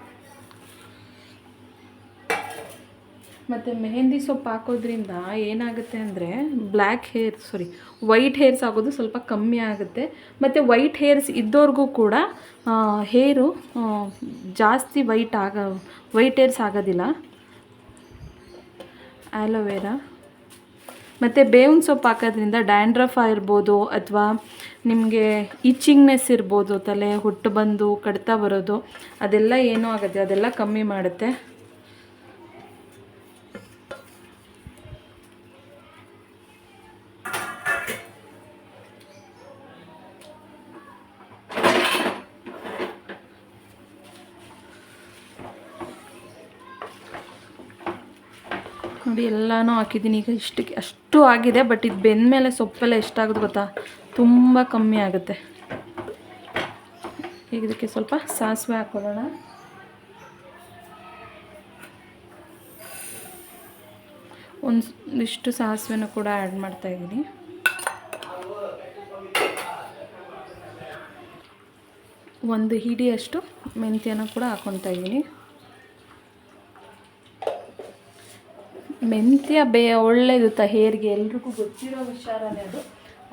ಮತ್ತು ಮೆಹಂದಿ ಸೊಪ್ಪು ಹಾಕೋದ್ರಿಂದ ಏನಾಗುತ್ತೆ ಅಂದರೆ black hair sorry white hairs ಆಗೋದು ಸ್ವಲ್ಪ ಕಮ್ಮಿ ಆಗುತ್ತೆ. ಮತ್ತು ವೈಟ್ ಹೇರ್ಸ್ ಇದ್ದವ್ರಿಗೂ ಕೂಡ ಹೇರು ಜಾಸ್ತಿ ವೈಟ್ ಆಗ ವೈಟ್ ಹೇರ್ಸ್ ಆಗೋದಿಲ್ಲ. ಆಲೋವೆರಾ ಮತ್ತು ಬೇವಿನ ಸೊಪ್ಪು ಹಾಕೋದ್ರಿಂದ ಡ್ಯಾಂಡ್ರಫ್ ಆಗಿರ್ಬೋದು ಅಥವಾ ನಿಮಗೆ ಇಚ್ಚಿಂಗ್ನೆಸ್ ಇರ್ಬೋದು, ತಲೆ ಹುಟ್ಟು ಬಂದು ಕಡ್ತಾ ಬರೋದು, ಅದೆಲ್ಲ ಏನೂ ಆಗುತ್ತೆ, ಅದೆಲ್ಲ ಕಮ್ಮಿ ಮಾಡುತ್ತೆ. ನೋಡಿ ಎಲ್ಲನೂ ಹಾಕಿದ್ದೀನಿ. ಈಗ ಇಷ್ಟಕ್ಕೆ ಅಷ್ಟು ಆಗಿದೆ ಬಟ್ ಇದು ಬೆಂದಮೇಲೆ ಸೊಪ್ಪೆಲ್ಲ ಎಷ್ಟಾಗುತ್ತೆ ಗೊತ್ತಾ? ತುಂಬ ಕಮ್ಮಿ ಆಗುತ್ತೆ. ಈಗ ಇದಕ್ಕೆ ಸ್ವಲ್ಪ ಸಾಸಿವೆ ಹಾಕೊಳ್ಳೋಣ. ಒಂದಿಷ್ಟು ಸಾಸಿವೆನ ಕೂಡ ಆ್ಯಡ್ ಮಾಡ್ತಾ ಇದ್ದೀನಿ. ಒಂದು ಹಿಡಿಯಷ್ಟು ಮೆಂತ್ಯನ ಕೂಡ ಹಾಕ್ಕೊತಾ ಇದ್ದೀನಿ. ಮೆಂತ್ಯ ಬೇ ಒಳ್ಳೆಯದು ತ ಹೇರ್ಗೆ ಎಲ್ರಿಗೂ ಗೊತ್ತಿರೋ ವಿಚಾರನೇ ಅದು.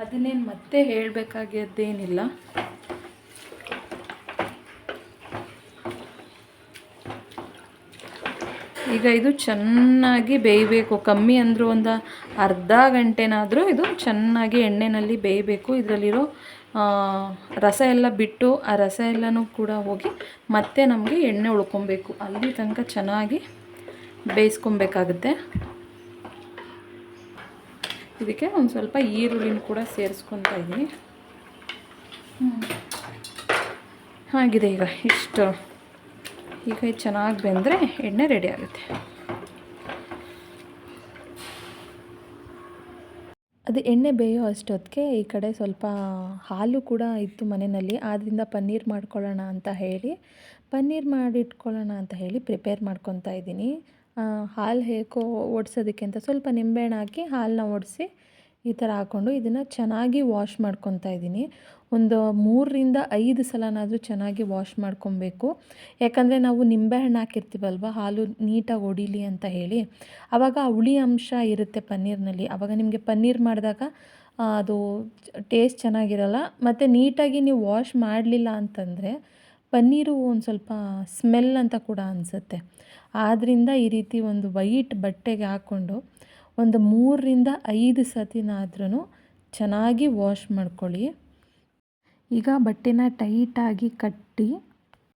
ಅದನ್ನೇನು ಮತ್ತೆ ಹೇಳಬೇಕಾಗಿದ್ದೇನಿಲ್ಲ ಈಗ ಇದು ಚೆನ್ನಾಗಿ ಬೇಯಬೇಕು. ಕಮ್ಮಿ ಅಂದರೂ ಒಂದು ಅರ್ಧ ಗಂಟೆನಾದರೂ ಇದು ಚೆನ್ನಾಗಿ ಎಣ್ಣೆಯಲ್ಲಿ ಬೇಯಬೇಕು. ಇದರಲ್ಲಿರೋ ರಸ ಎಲ್ಲ ಬಿಟ್ಟು ಆ ರಸ ಎಲ್ಲನೂ ಕೂಡ ಹೋಗಿ ಮತ್ತೆ ನಮಗೆ ಎಣ್ಣೆ ಉಳ್ಕೊಬೇಕು. ಅಲ್ಲಿ ತನಕ ಚೆನ್ನಾಗಿ ಬೇಯಿಸ್ಕೊಬೇಕಾಗುತ್ತೆ. ಇದಕ್ಕೆ ಒಂದು ಸ್ವಲ್ಪ ಈರುಳ್ಳಿನ ಕೂಡ ಸೇರಿಸ್ಕೊತಾ ಇದ್ದೀನಿ. ಆಗಿದೆ ಈಗ ಇಷ್ಟು. ಈಗ ಚೆನ್ನಾಗಿ ಬೆಂದರೆ ಎಣ್ಣೆ ರೆಡಿ ಆಗುತ್ತೆ. ಅದು ಎಣ್ಣೆ ಬೇಯೋ ಅಷ್ಟೊತ್ತಿಗೆ ಈ ಕಡೆ ಸ್ವಲ್ಪ ಹಾಲು ಕೂಡ ಇತ್ತು ಮನೆಯಲ್ಲಿ. ಆದ್ದರಿಂದ ಪನ್ನೀರ್ ಮಾಡ್ಕೊಳ್ಳೋಣ ಅಂತ ಹೇಳಿ, ಪನ್ನೀರ್ ಮಾಡಿಟ್ಕೊಳ್ಳೋಣ ಅಂತ ಹೇಳಿ ಪ್ರಿಪೇರ್ ಮಾಡ್ಕೊತಾ ಇದ್ದೀನಿ ಹಾಲು ಹೇಗೋ ಒಡ್ಸೋದಕ್ಕೆ ಅಂತ ಸ್ವಲ್ಪ ನಿಂಬೆಹಣ್ಣು ಹಾಕಿ ಹಾಲನ್ನ ಓಡಿಸಿ ಈ ಥರ ಹಾಕ್ಕೊಂಡು ಇದನ್ನು ಚೆನ್ನಾಗಿ ವಾಶ್ ಮಾಡ್ಕೊತಾ ಇದ್ದೀನಿ. ಒಂದು ಮೂರರಿಂದ ಐದು ಸಲನಾದರೂ ಚೆನ್ನಾಗಿ ವಾಶ್ ಮಾಡ್ಕೊಬೇಕು. ಯಾಕಂದರೆ ನಾವು ನಿಂಬೆಹಣ್ಣು ಹಾಕಿರ್ತೀವಲ್ವ, ಹಾಲು ನೀಟಾಗಿ ಒಡಿಲಿ ಅಂತ ಹೇಳಿ. ಆವಾಗ ಹುಳಿ ಅಂಶ ಇರುತ್ತೆ ಪನ್ನೀರ್ನಲ್ಲಿ. ಆವಾಗ ನಿಮಗೆ ಪನ್ನೀರ್ ಮಾಡಿದಾಗ ಅದು ಟೇಸ್ಟ್ ಚೆನ್ನಾಗಿರಲ್ಲ. ಮತ್ತು ನೀಟಾಗಿ ನೀವು ವಾಶ್ ಮಾಡಲಿಲ್ಲ ಅಂತಂದರೆ ಪನ್ನೀರು ಒಂದು ಸ್ವಲ್ಪ ಸ್ಮೆಲ್ ಅಂತ ಕೂಡ ಅನಿಸುತ್ತೆ. ಆದ್ದರಿಂದ ಈ ರೀತಿ ಒಂದು ವೈಟ್ ಬಟ್ಟೆಗೆ ಹಾಕ್ಕೊಂಡು ಒಂದು ಮೂರರಿಂದ ಐದು ಸತಿನಾದ್ರೂ ಚೆನ್ನಾಗಿ ವಾಶ್ ಮಾಡ್ಕೊಳ್ಳಿ. ಈಗ ಬಟ್ಟೆನ ಟೈಟಾಗಿ ಕಟ್ಟಿ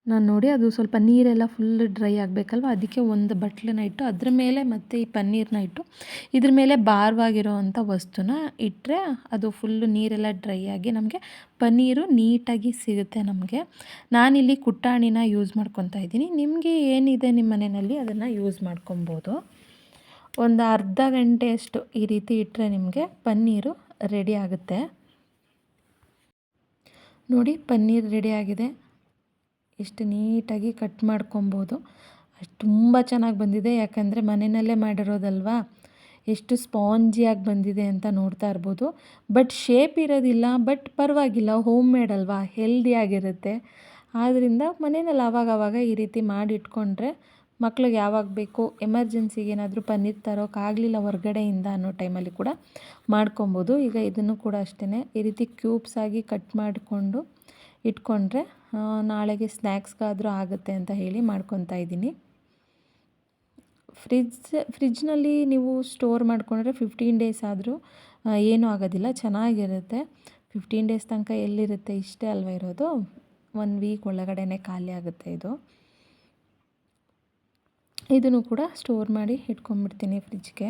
ನಾನು ನೋಡಿ ಅದು ಸ್ವಲ್ಪ ನೀರೆಲ್ಲ ಫುಲ್ ಡ್ರೈ ಆಗಬೇಕಲ್ವ? ಅದಕ್ಕೆ ಒಂದು ಬಟ್ಲನ್ನ ಇಟ್ಟು ಅದ್ರ ಮೇಲೆ ಮತ್ತೆ ಈ ಪನ್ನೀರನ್ನ ಇಟ್ಟು ಇದ್ರ ಮೇಲೆ ಭಾರವಾಗಿರೋವಂಥ ವಸ್ತುನ ಇಟ್ಟರೆ ಅದು ಫುಲ್ಲು ನೀರೆಲ್ಲ ಡ್ರೈ ಆಗಿ ನಮಗೆ ಪನ್ನೀರು ನೀಟಾಗಿ ಸಿಗುತ್ತೆ ನಮಗೆ. ನಾನಿಲ್ಲಿ ಕುಟ್ಟಾಣಿನ ಯೂಸ್ ಮಾಡ್ಕೊತಾ ಇದ್ದೀನಿ. ನಿಮಗೆ ಏನಿದೆ ನಿಮ್ಮ ಮನೆಯಲ್ಲಿ ಅದನ್ನು ಯೂಸ್ ಮಾಡ್ಕೊಬೋದು. ಒಂದು ಅರ್ಧ ಗಂಟೆಯಷ್ಟು ಈ ರೀತಿ ಇಟ್ಟರೆ ನಿಮಗೆ ಪನ್ನೀರು ರೆಡಿ ಆಗುತ್ತೆ. ನೋಡಿ ಪನ್ನೀರ್ ರೆಡಿ ಆಗಿದೆ. ಎಷ್ಟು ನೀಟಾಗಿ ಕಟ್ ಮಾಡ್ಕೊಬೋದು. ಅಷ್ಟು ತುಂಬ ಚೆನ್ನಾಗಿ ಬಂದಿದೆ. ಯಾಕಂದರೆ ಮನೆಯಲ್ಲೇ ಮಾಡಿರೋದಲ್ವಾ? ಎಷ್ಟು ಸ್ಪಾಂಜಿಯಾಗಿ ಬಂದಿದೆ ಅಂತ ನೋಡ್ತಾ ಇರ್ಬೋದು. ಬಟ್ ಶೇಪ್ ಇರೋದಿಲ್ಲ, ಬಟ್ ಪರವಾಗಿಲ್ಲ, ಹೋಮ್ ಮೇಡ್ ಅಲ್ವಾ? ಹೆಲ್ದಿಯಾಗಿರುತ್ತೆ ಆದ್ದರಿಂದ ಮನೆಯಲ್ಲಿ ಆವಾಗವಾಗ ಆವಾಗ ಈ ರೀತಿ ಮಾಡಿಟ್ಕೊಂಡ್ರೆ ಮಕ್ಳಿಗೆ ಯಾವಾಗ ಬೇಕು, ಎಮರ್ಜೆನ್ಸಿಗೆ ಏನಾದರೂ ಪನ್ನೀರ್ ತರೋಕ್ಕಾಗಲಿಲ್ಲ ಹೊರಗಡೆಯಿಂದ ಅನ್ನೋ ಟೈಮಲ್ಲಿ ಕೂಡ ಮಾಡ್ಕೊಬೋದು. ಈಗ ಇದನ್ನು ಕೂಡ ಅಷ್ಟೇ ಈ ರೀತಿ ಕ್ಯೂಬ್ಸ್ ಆಗಿ ಕಟ್ ಮಾಡಿಕೊಂಡು ಇಟ್ಕೊಂಡ್ರೆ ನಾಳೆಗೆ ಸ್ನ್ಯಾಕ್ಸ್ಗಾದರೂ ಆಗುತ್ತೆ ಅಂತ ಹೇಳಿ ಮಾಡ್ಕೊತಾ ಇದ್ದೀನಿ. ಫ್ರಿಜ್, ಫ್ರಿಜ್ನಲ್ಲಿ ನೀವು ಸ್ಟೋರ್ ಮಾಡಿಕೊಂಡ್ರೆ ಫಿಫ್ಟೀನ್ ಡೇಸ್ ಆದರೂ ಏನೂ ಆಗೋದಿಲ್ಲ, ಚೆನ್ನಾಗಿರುತ್ತೆ. ಫಿಫ್ಟೀನ್ ಡೇಸ್ ತನಕ ಎಲ್ಲಿರುತ್ತೆ ಇಷ್ಟೇ ಅಲ್ವ ಇರೋದು? ಒನ್ ವೀಕ್ ಒಳಗಡೆನೇ ಖಾಲಿ ಆಗುತ್ತೆ ಇದು. ಇದನ್ನು ಕೂಡ ಸ್ಟೋರ್ ಮಾಡಿ ಇಟ್ಕೊಂಡ್ಬಿಡ್ತೀನಿ ಫ್ರಿಜ್ಗೆ.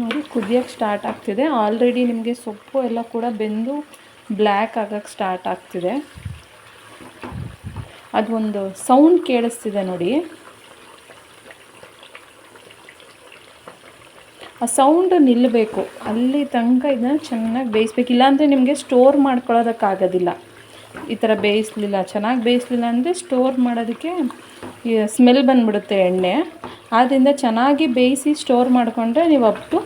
ನೋಡಿ, ಕುದಿಯೋಕ್ಕೆ ಸ್ಟಾರ್ಟ್ ಆಗ್ತಿದೆ. ಆಲ್ರೆಡಿ ನಿಮಗೆ ಸೊಪ್ಪು ಎಲ್ಲ ಕೂಡ ಬೆಂದು ಬ್ಲ್ಯಾಕ್ ಆಗೋಕ್ಕೆ ಸ್ಟಾರ್ಟ್ ಆಗ್ತಿದೆ. ಅದು ಒಂದು ಸೌಂಡ್ ಕೇಳಿಸ್ತಿದೆ ನೋಡಿ. ಆ ಸೌಂಡ್ ನಿಲ್ಲಬೇಕು ಅಲ್ಲಿ ತನಕ ಇದನ್ನ ಚೆನ್ನಾಗಿ ಬೇಯಿಸ್ಬೇಕು. ಇಲ್ಲಾಂದರೆ ನಿಮಗೆ ಸ್ಟೋರ್ ಮಾಡ್ಕೊಳ್ಳೋದಕ್ಕಾಗೋದಿಲ್ಲ. ಈ ಥರ ಬೇಯಿಸ್ಲಿಲ್ಲ, ಚೆನ್ನಾಗಿ ಬೇಯಿಸ್ಲಿಲ್ಲ ಅಂದರೆ ಸ್ಟೋರ್ ಮಾಡೋದಕ್ಕೆ ಸ್ಮೆಲ್ ಬಂದ್ಬಿಡುತ್ತೆ ಎಣ್ಣೆ. ಆದ್ದರಿಂದ ಚೆನ್ನಾಗಿ ಬೇಯಿಸಿ ಸ್ಟೋರ್ ಮಾಡಿಕೊಂಡ್ರೆ ನೀವು ಅಪ್ ಟು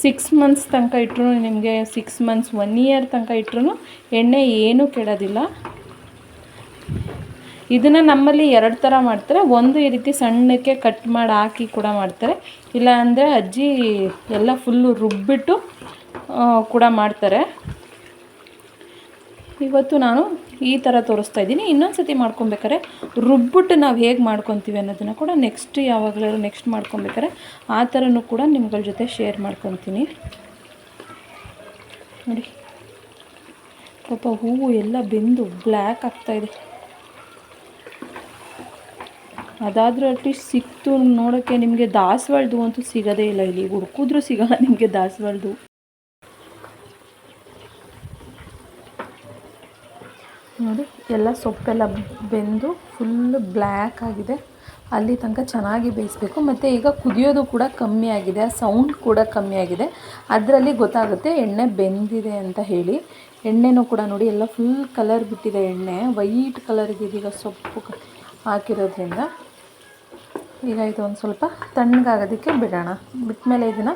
ಸಿಕ್ಸ್ ಮಂತ್ಸ್ ತನಕ ಇಟ್ಟರು ನಿಮಗೆ ಸಿಕ್ಸ್ ಮಂತ್ಸ್ ಒನ್ ಇಯರ್ ತನಕ ಇಟ್ಟರು ಎಣ್ಣೆ ಏನೂ ಕೆಡೋದಿಲ್ಲ. ಇದನ್ನು ನಮ್ಮಲ್ಲಿ ಎರಡು ಥರ ಮಾಡ್ತಾರೆ. ಒಂದು ಈ ರೀತಿ ಸಣ್ಣಕ್ಕೆ ಕಟ್ ಮಾಡಿ ಹಾಕಿ ಕೂಡ ಮಾಡ್ತಾರೆ. ಇಲ್ಲ ಅಂದರೆ ಅಜ್ಜಿ ಎಲ್ಲ ಫುಲ್ಲು ರುಬ್ಬಿಟ್ಟು ಕೂಡ ಮಾಡ್ತಾರೆ. ಇವತ್ತು ನಾನು ಈ ಥರ ತೋರಿಸ್ತಾ ಇದ್ದೀನಿ. ಇನ್ನೊಂದು ಸತಿ ಮಾಡ್ಕೊಬೇಕಾರೆ ರುಬ್ಬಿಟ್ಟು ನಾವು ಹೇಗೆ ಮಾಡ್ಕೊತೀವಿ ಅನ್ನೋದನ್ನು ಕೂಡ ನೆಕ್ಸ್ಟ್ ಯಾವಾಗಲಾದ್ರು ನೆಕ್ಸ್ಟ್ ಮಾಡ್ಕೊಬೇಕಾರೆ ಆ ಥರನೂ ಕೂಡ ನಿಮ್ಗಳ ಜೊತೆ ಶೇರ್ ಮಾಡ್ಕೊತೀನಿ. ನೋಡಿ. ಪಾಪ ಹೂವು ಎಲ್ಲ ಬೆಂದು ಬ್ಲ್ಯಾಕ್ ಆಗ್ತಾಯಿದೆ ಅದಾದರೂ ಅಟ್ಲೀಸ್ಟ್ ಸಿಕ್ತು ನೋಡೋಕ್ಕೆ ನಿಮಗೆ ದಾಸವಾಳದು ಅಂತೂ ಸಿಗೋದೇ ಇಲ್ಲ ಇಲ್ಲಿ. ಹುಡ್ಕಿದ್ರೂ ಸಿಗೋಲ್ಲ ನಿಮಗೆ ದಾಸವಾಳದು ನೋಡಿ, ಎಲ್ಲ ಸೊಪ್ಪೆಲ್ಲ ಬೆಂದು ಫುಲ್ಲು ಬ್ಲ್ಯಾಕ್ ಆಗಿದೆ. ಅಲ್ಲಿ ತನಕ ಚೆನ್ನಾಗಿ ಬೇಯಿಸ್ಬೇಕು. ಮತ್ತು ಈಗ ಕುದಿಯೋದು ಕೂಡ ಕಮ್ಮಿ ಆಗಿದೆ. ಸೌಂಡ್ ಕೂಡ ಕಮ್ಮಿ ಆಗಿದೆ. ಅದರಲ್ಲಿ ಗೊತ್ತಾಗುತ್ತೆ ಎಣ್ಣೆ ಬೆಂದಿದೆ ಅಂತ ಹೇಳಿ. ಎಣ್ಣೆನೂ ಕೂಡ ನೋಡಿ, ಎಲ್ಲ ಫುಲ್ ಕಲರ್ ಬಿಟ್ಟಿದೆ ಎಣ್ಣೆ. ವೈಟ್ ಕಲರ್ ಇದೀಗ ಸೊಪ್ಪು ಹಾಕಿರೋದ್ರಿಂದ. ಈಗ ಇದು ಒಂದು ಸ್ವಲ್ಪ ತಣ್ಣಗಾಗೋದಕ್ಕೆ ಬಿಡೋಣ. ಬಿಟ್ಮೇಲೆ ಇದನ್ನು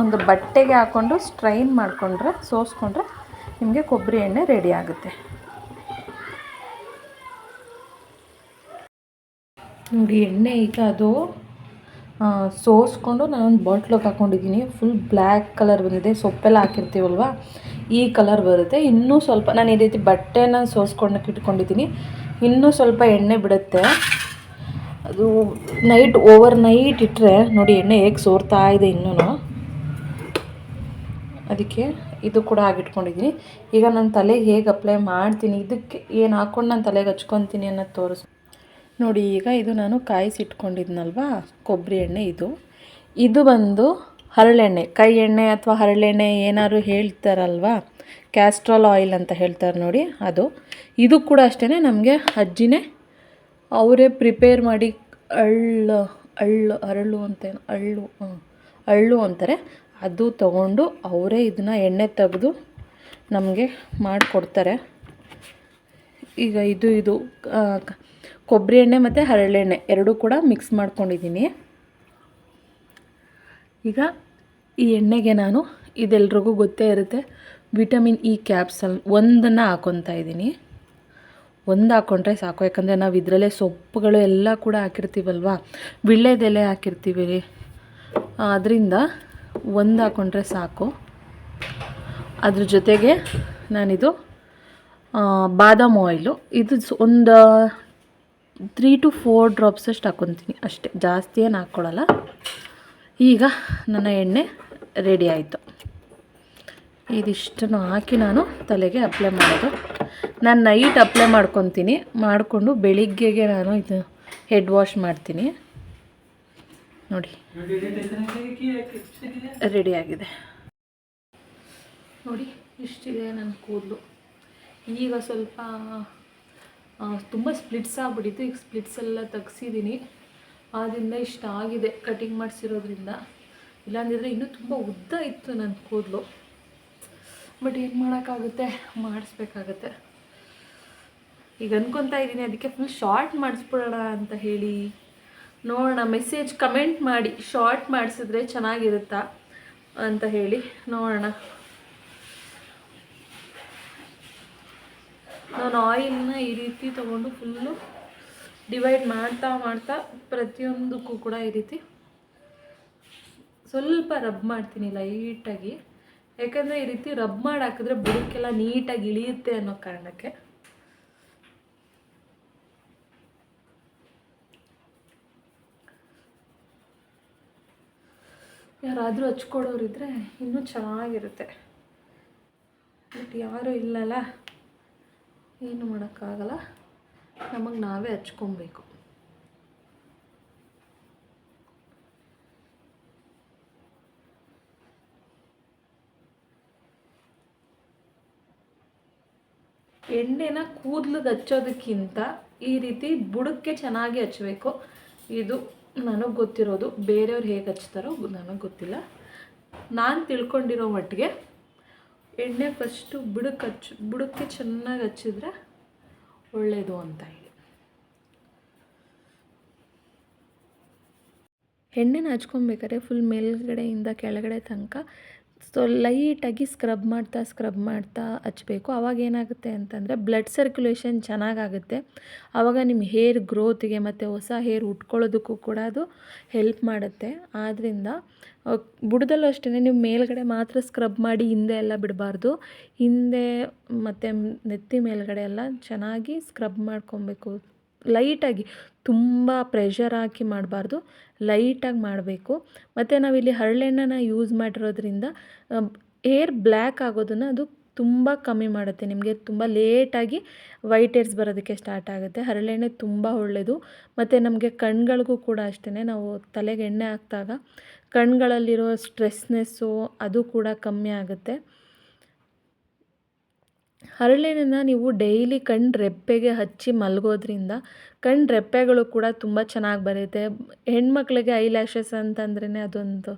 ಒಂದು ಬಟ್ಟೆಗೆ ಹಾಕ್ಕೊಂಡು ಸ್ಟ್ರೈನ್ ಮಾಡಿಕೊಂಡ್ರೆ, ಸೋಸ್ಕೊಂಡ್ರೆ ನಿಮಗೆ ಕೊಬ್ಬರಿ ಎಣ್ಣೆ ರೆಡಿ ಆಗುತ್ತೆ. ನೋಡಿ ಎಣ್ಣೆ ಈಗ ಅದು ಸೋಸ್ಕೊಂಡು ನಾನೊಂದು ಬಾಟ್ಲಿಗೆ ಹಾಕ್ಕೊಂಡಿದ್ದೀನಿ ಫುಲ್ ಬ್ಲ್ಯಾಕ್ ಕಲರ್ ಬಂದಿದೆ. ಸೊಪ್ಪೆಲ್ಲ ಹಾಕಿರ್ತೀವಲ್ವ? ಈ ಕಲರ್ ಬರುತ್ತೆ. ಇನ್ನೂ ಸ್ವಲ್ಪ ನಾನು ಈ ರೀತಿ ಬಟ್ಟೆನ ಸೋಸ್ಕೊಂಡಕ್ಕೆ ಇಟ್ಕೊಂಡಿದ್ದೀನಿ. ಇನ್ನೂ ಸ್ವಲ್ಪ ಎಣ್ಣೆ ಬಿಡುತ್ತೆ. ಅದು ನೈಟ್ ಓವರ್ ನೈಟ್ ಇಟ್ಟರೆ ನೋಡಿ ಎಣ್ಣೆ ಹೇಗೆ ಸೋರ್ತಾ ಇದೆ ಇನ್ನೂ ಅದಕ್ಕೆ ಇದು ಕೂಡ ಆಗಿಟ್ಕೊಂಡಿದ್ದೀನಿ ಈಗ ನಾನು ತಲೆಗೆ ಹೇಗೆ ಅಪ್ಲೈ ಮಾಡ್ತೀನಿ, ಇದಕ್ಕೆ ಏನು ಹಾಕ್ಕೊಂಡು ನಾನು ತಲೆಗೆ ಹಚ್ಕೊತೀನಿ ಅನ್ನೋದು ತೋರಿಸ್ ನೋಡಿ, ಈಗ ಇದು ನಾನು ಕಾಯಿಸಿಟ್ಕೊಂಡಿದ್ನಲ್ವಾ? ಕೊಬ್ಬರಿ ಎಣ್ಣೆ ಇದು. ಇದು ಬಂದು ಹರಳೆಣ್ಣೆ. ಕೈ ಎಣ್ಣೆ ಅಥವಾ ಹರಳೆಣ್ಣೆ ಏನಾದ್ರು ಹೇಳ್ತಾರಲ್ವಾ? ಕ್ಯಾಸ್ಟ್ರಾಲ್ ಆಯಿಲ್ ಅಂತ ಹೇಳ್ತಾರೆ ನೋಡಿ ಅದು. ಇದು ಕೂಡ ಅಷ್ಟೇ ನಮಗೆ ಅಜ್ಜಿನೇ ಅವರೇ ಪ್ರಿಪೇರ್ ಮಾಡಿ ಅಳ್ಳು ಅಳ್ಳು, ಅರಳು ಅಂತ ಅಳ್ಳು ಅಳ್ಳು ಅಂತಾರೆ. ಅದು ತಗೊಂಡು ಅವರೇ ಇದನ್ನ ಎಣ್ಣೆ ತೆಗೆದು ನಮಗೆ ಮಾಡಿಕೊಡ್ತಾರೆ. ಈಗ ಇದು ಇದು ಕೊಬ್ಬರಿ ಎಣ್ಣೆ ಮತ್ತು ಹರಳೆಣ್ಣೆ ಎರಡೂ ಕೂಡ ಮಿಕ್ಸ್ ಮಾಡ್ಕೊಂಡಿದ್ದೀನಿ. ಈಗ ಈ ಎಣ್ಣೆಗೆ ನಾನು ಇದೆಲ್ರಿಗೂ ಗೊತ್ತೇ ಇರುತ್ತೆ ವಿಟಮಿನ್ ಇ ಕ್ಯಾಪ್ಸಲ್ ಒಂದನ್ನು ಹಾಕೊತಾ ಇದ್ದೀನಿ. ಒಂದು ಹಾಕ್ಕೊಂಡ್ರೆ ಸಾಕು, ಯಾಕಂದರೆ ನಾವು ಇದರಲ್ಲೇ ಸೊಪ್ಪುಗಳು ಎಲ್ಲ ಕೂಡ ಹಾಕಿರ್ತೀವಲ್ವ? ವಿಳ್ಳೆದೆಲೆ ಹಾಕಿರ್ತೀವಿ. ಅದರಿಂದ ಒಂದು ಹಾಕ್ಕೊಂಡ್ರೆ ಸಾಕು. ಅದ್ರ ಜೊತೆಗೆ ನಾನಿದು ಬಾದಾಮ್ ಆಯಿಲು ಇದು ಒಂದು ತ್ರೀ ಟು ಫೋರ್ ಡ್ರಾಪ್ಸ್ ಅಷ್ಟು ಹಾಕ್ಕೊತೀನಿ ಅಷ್ಟೇ. ಜಾಸ್ತಿ ಏನು ಹಾಕ್ಕೊಳಲ್ಲ ಈಗ ನನ್ನ ಎಣ್ಣೆ ರೆಡಿ ಆಯಿತು. ಇದಿಷ್ಟನ್ನು ಹಾಕಿ ನಾನು ತಲೆಗೆ ಅಪ್ಲೈ ಮಾಡೋದು. ನಾನು ನೈಟ್ ಅಪ್ಲೈ ಮಾಡ್ಕೊತೀನಿ. ಮಾಡಿಕೊಂಡು ಬೆಳಿಗ್ಗೆಗೆ ನಾನು ಇದು ಹೆಡ್ ವಾಶ್ ಮಾಡ್ತೀನಿ. ನೋಡಿ. ರೆಡಿಯಾಗಿದೆ ನೋಡಿ, ಇಷ್ಟಿದೆ ನನ್ನ ಕೂದಲು. ಈಗ ಸ್ವಲ್ಪ ತುಂಬ ಸ್ಪ್ಲಿಟ್ಸ್ ಆಗ್ಬಿಟ್ಟಿತ್ತು. ಈಗ ಸ್ಪ್ಲಿಟ್ಸ್ ಎಲ್ಲ ತೆಗ್ಸಿದ್ದೀನಿ ಆದ್ದರಿಂದ ಇಷ್ಟ ಆಗಿದೆ ಕಟಿಂಗ್ ಮಾಡಿಸಿರೋದ್ರಿಂದ. ಇಲ್ಲಾಂದಿದ್ರೆ ಇನ್ನೂ ತುಂಬ ಉದ್ದ ಇತ್ತು ನನ್ನ ಕೂದಲು. ಬಟ್ ಏನು ಮಾಡೋಕ್ಕಾಗುತ್ತೆ? ಮಾಡಿಸ್ಬೇಕಾಗತ್ತೆ. ಈಗ ಅಂದ್ಕೊತಾ ಇದ್ದೀನಿ ಅದಕ್ಕೆ ಫುಲ್ ಶಾರ್ಟ್ ಮಾಡಿಸ್ಬಿಡೋಣ ಅಂತ ಹೇಳಿ. ನೋಡೋಣ ಮೆಸೇಜ್ ಕಮೆಂಟ್ ಮಾಡಿ ಶಾರ್ಟ್ ಮಾಡಿಸಿದ್ರೆ ಚೆನ್ನಾಗಿರುತ್ತಾ ಅಂತ ಹೇಳಿ ನೋಡೋಣ. ನಾನು ಆಯಿಲ್ನ ಈ ರೀತಿ ತೊಗೊಂಡು ಫುಲ್ಲು ಡಿವೈಡ್ ಮಾಡ್ತಾ ಮಾಡ್ತಾ ಪ್ರತಿಯೊಂದಕ್ಕೂ ಕೂಡ ಈ ರೀತಿ ಸ್ವಲ್ಪ ರಬ್ ಮಾಡ್ತೀನಿ ಲೈಟಾಗಿ. ಯಾಕಂದರೆ ಈ ರೀತಿ ರಬ್ ಮಾಡಿ ಹಾಕಿದ್ರೆ ಬುಡಕ್ಕೆಲ್ಲ ನೀಟಾಗಿ ಇಳಿಯುತ್ತೆ ಅನ್ನೋ ಕಾರಣಕ್ಕೆ. ಯಾರಾದರೂ ಹಚ್ಕೊಡೋರಿದ್ರೆ ಇನ್ನೂ ಚೆನ್ನಾಗಿರುತ್ತೆ. ಬಟ್ ಯಾರೂ ಇಲ್ಲಲ್ಲ. ಏನು ಮಾಡೋಕ್ಕಾಗಲ್ಲ. ನಮಗೆ ನಾವೇ ಹಚ್ಕೊಬೇಕು. ಎಣ್ಣೆನ ಕೂದಲಿಗೆ ಹಚ್ಚೋದಕ್ಕಿಂತ ಈ ರೀತಿ ಬುಡಕ್ಕೆ ಚೆನ್ನಾಗಿ ಹಚ್ಚಬೇಕು ಇದು ನನಗೆ ಗೊತ್ತಿರೋದು, ಬೇರೆಯವ್ರು ಹೇಗೆ ಹಚ್ತಾರೋ ನನಗೆ ಗೊತ್ತಿಲ್ಲ. ನಾನು ತಿಳ್ಕೊಂಡಿರೋ ಮಟ್ಟಿಗೆ ಎಣ್ಣೆ ಫಸ್ಟು ಬುಡಕ್ಕೆ ಹಚ್ಚು, ಬುಡಕ್ಕೆ ಚೆನ್ನಾಗಿ ಹಚ್ಚಿದ್ರೆ ಒಳ್ಳೆಯದು ಅಂತ ಹೇಳಿ. ಎಣ್ಣೆನ ಹಚ್ಕೊಬೇಕಾದ್ರೆ ಫುಲ್ ಮೇಲ್ಗಡೆಯಿಂದ ಕೆಳಗಡೆ ತನಕ ಸೊ ಲೈಟಾಗಿ ಸ್ಕ್ರಬ್ ಮಾಡ್ತಾ ಸ್ಕ್ರಬ್ ಮಾಡ್ತಾ ಹಚ್ಚಬೇಕು ಆವಾಗ ಏನಾಗುತ್ತೆ ಅಂತಂದರೆ ಬ್ಲಡ್ ಸರ್ಕ್ಯುಲೇಷನ್ ಚೆನ್ನಾಗಾಗುತ್ತೆ. ಆವಾಗ ನಿಮ್ಮ ಹೇರ್ ಗ್ರೋತ್ಗೆ ಮತ್ತು ಹೊಸ ಹೇರ್ ಉಟ್ಕೊಳ್ಳೋದಕ್ಕೂ ಕೂಡ ಅದು ಹೆಲ್ಪ್ ಮಾಡುತ್ತೆ. ಆದ್ದರಿಂದ ಬುಡದಲ್ಲೂ ಅಷ್ಟೇ ನೀವು ಮೇಲ್ಗಡೆ ಮಾತ್ರ ಸ್ಕ್ರಬ್ ಮಾಡಿ ಹಿಂದೆ ಎಲ್ಲ ಬಿಡಬಾರ್ದು. ಹಿಂದೆ ಮತ್ತು ನೆತ್ತಿ ಮೇಲ್ಗಡೆ ಎಲ್ಲ ಚೆನ್ನಾಗಿ ಸ್ಕ್ರಬ್ ಮಾಡ್ಕೊಬೇಕು. ಲೈಟಾಗಿ ತುಂಬ ಪ್ರೆಷರ್ ಹಾಕಿ ಮಾಡಬಾರ್ದು. ಲೈಟಾಗಿ ಮಾಡಬೇಕು. ಮತ್ತು ನಾವಿಲ್ಲಿ ಹರಳೆಣ್ಣೆನ ಯೂಸ್ ಮಾಡಿರೋದ್ರಿಂದ ಏರ್ ಬ್ಲ್ಯಾಕ್ ಆಗೋದನ್ನು ಅದು ತುಂಬ ಕಮ್ಮಿ ಮಾಡುತ್ತೆ. ನಿಮಗೆ ತುಂಬ ಲೇಟಾಗಿ ವೈಟ್ ಏರ್ಸ್ ಬರೋದಕ್ಕೆ ಸ್ಟಾರ್ಟ್ ಆಗುತ್ತೆ. ಹರಳೆಣ್ಣೆ ತುಂಬ ಒಳ್ಳೆಯದು ಮತ್ತು ನಮಗೆ ಕಣ್ಗಳಿಗೂ ಕೂಡ ಅಷ್ಟೇ ನಾವು ತಲೆಗೆ ಎಣ್ಣೆ ಹಾಕಿದಾಗ ಕಣ್ಗಳಲ್ಲಿರೋ ಸ್ಟ್ರೆಸ್ನೆಸ್ಸು ಅದು ಕೂಡ ಕಮ್ಮಿ ಆಗುತ್ತೆ. ಹರಳೆಣ್ಣೆನ ನೀವು ಡೈಲಿ ಕಣ್ಣು ರೆಪ್ಪೆಗೆ ಹಚ್ಚಿ ಮಲಗೋದ್ರಿಂದ ಕಣ್ಣು ರೆಪ್ಪೆಗಳು ಕೂಡ ತುಂಬ ಚೆನ್ನಾಗಿ ಬರುತ್ತೆ. ಹೆಣ್ಮಕ್ಳಿಗೆ ಐ ಲ್ಯಾಶಸ್ ಅಂತಂದ್ರೇ ಅದೊಂದು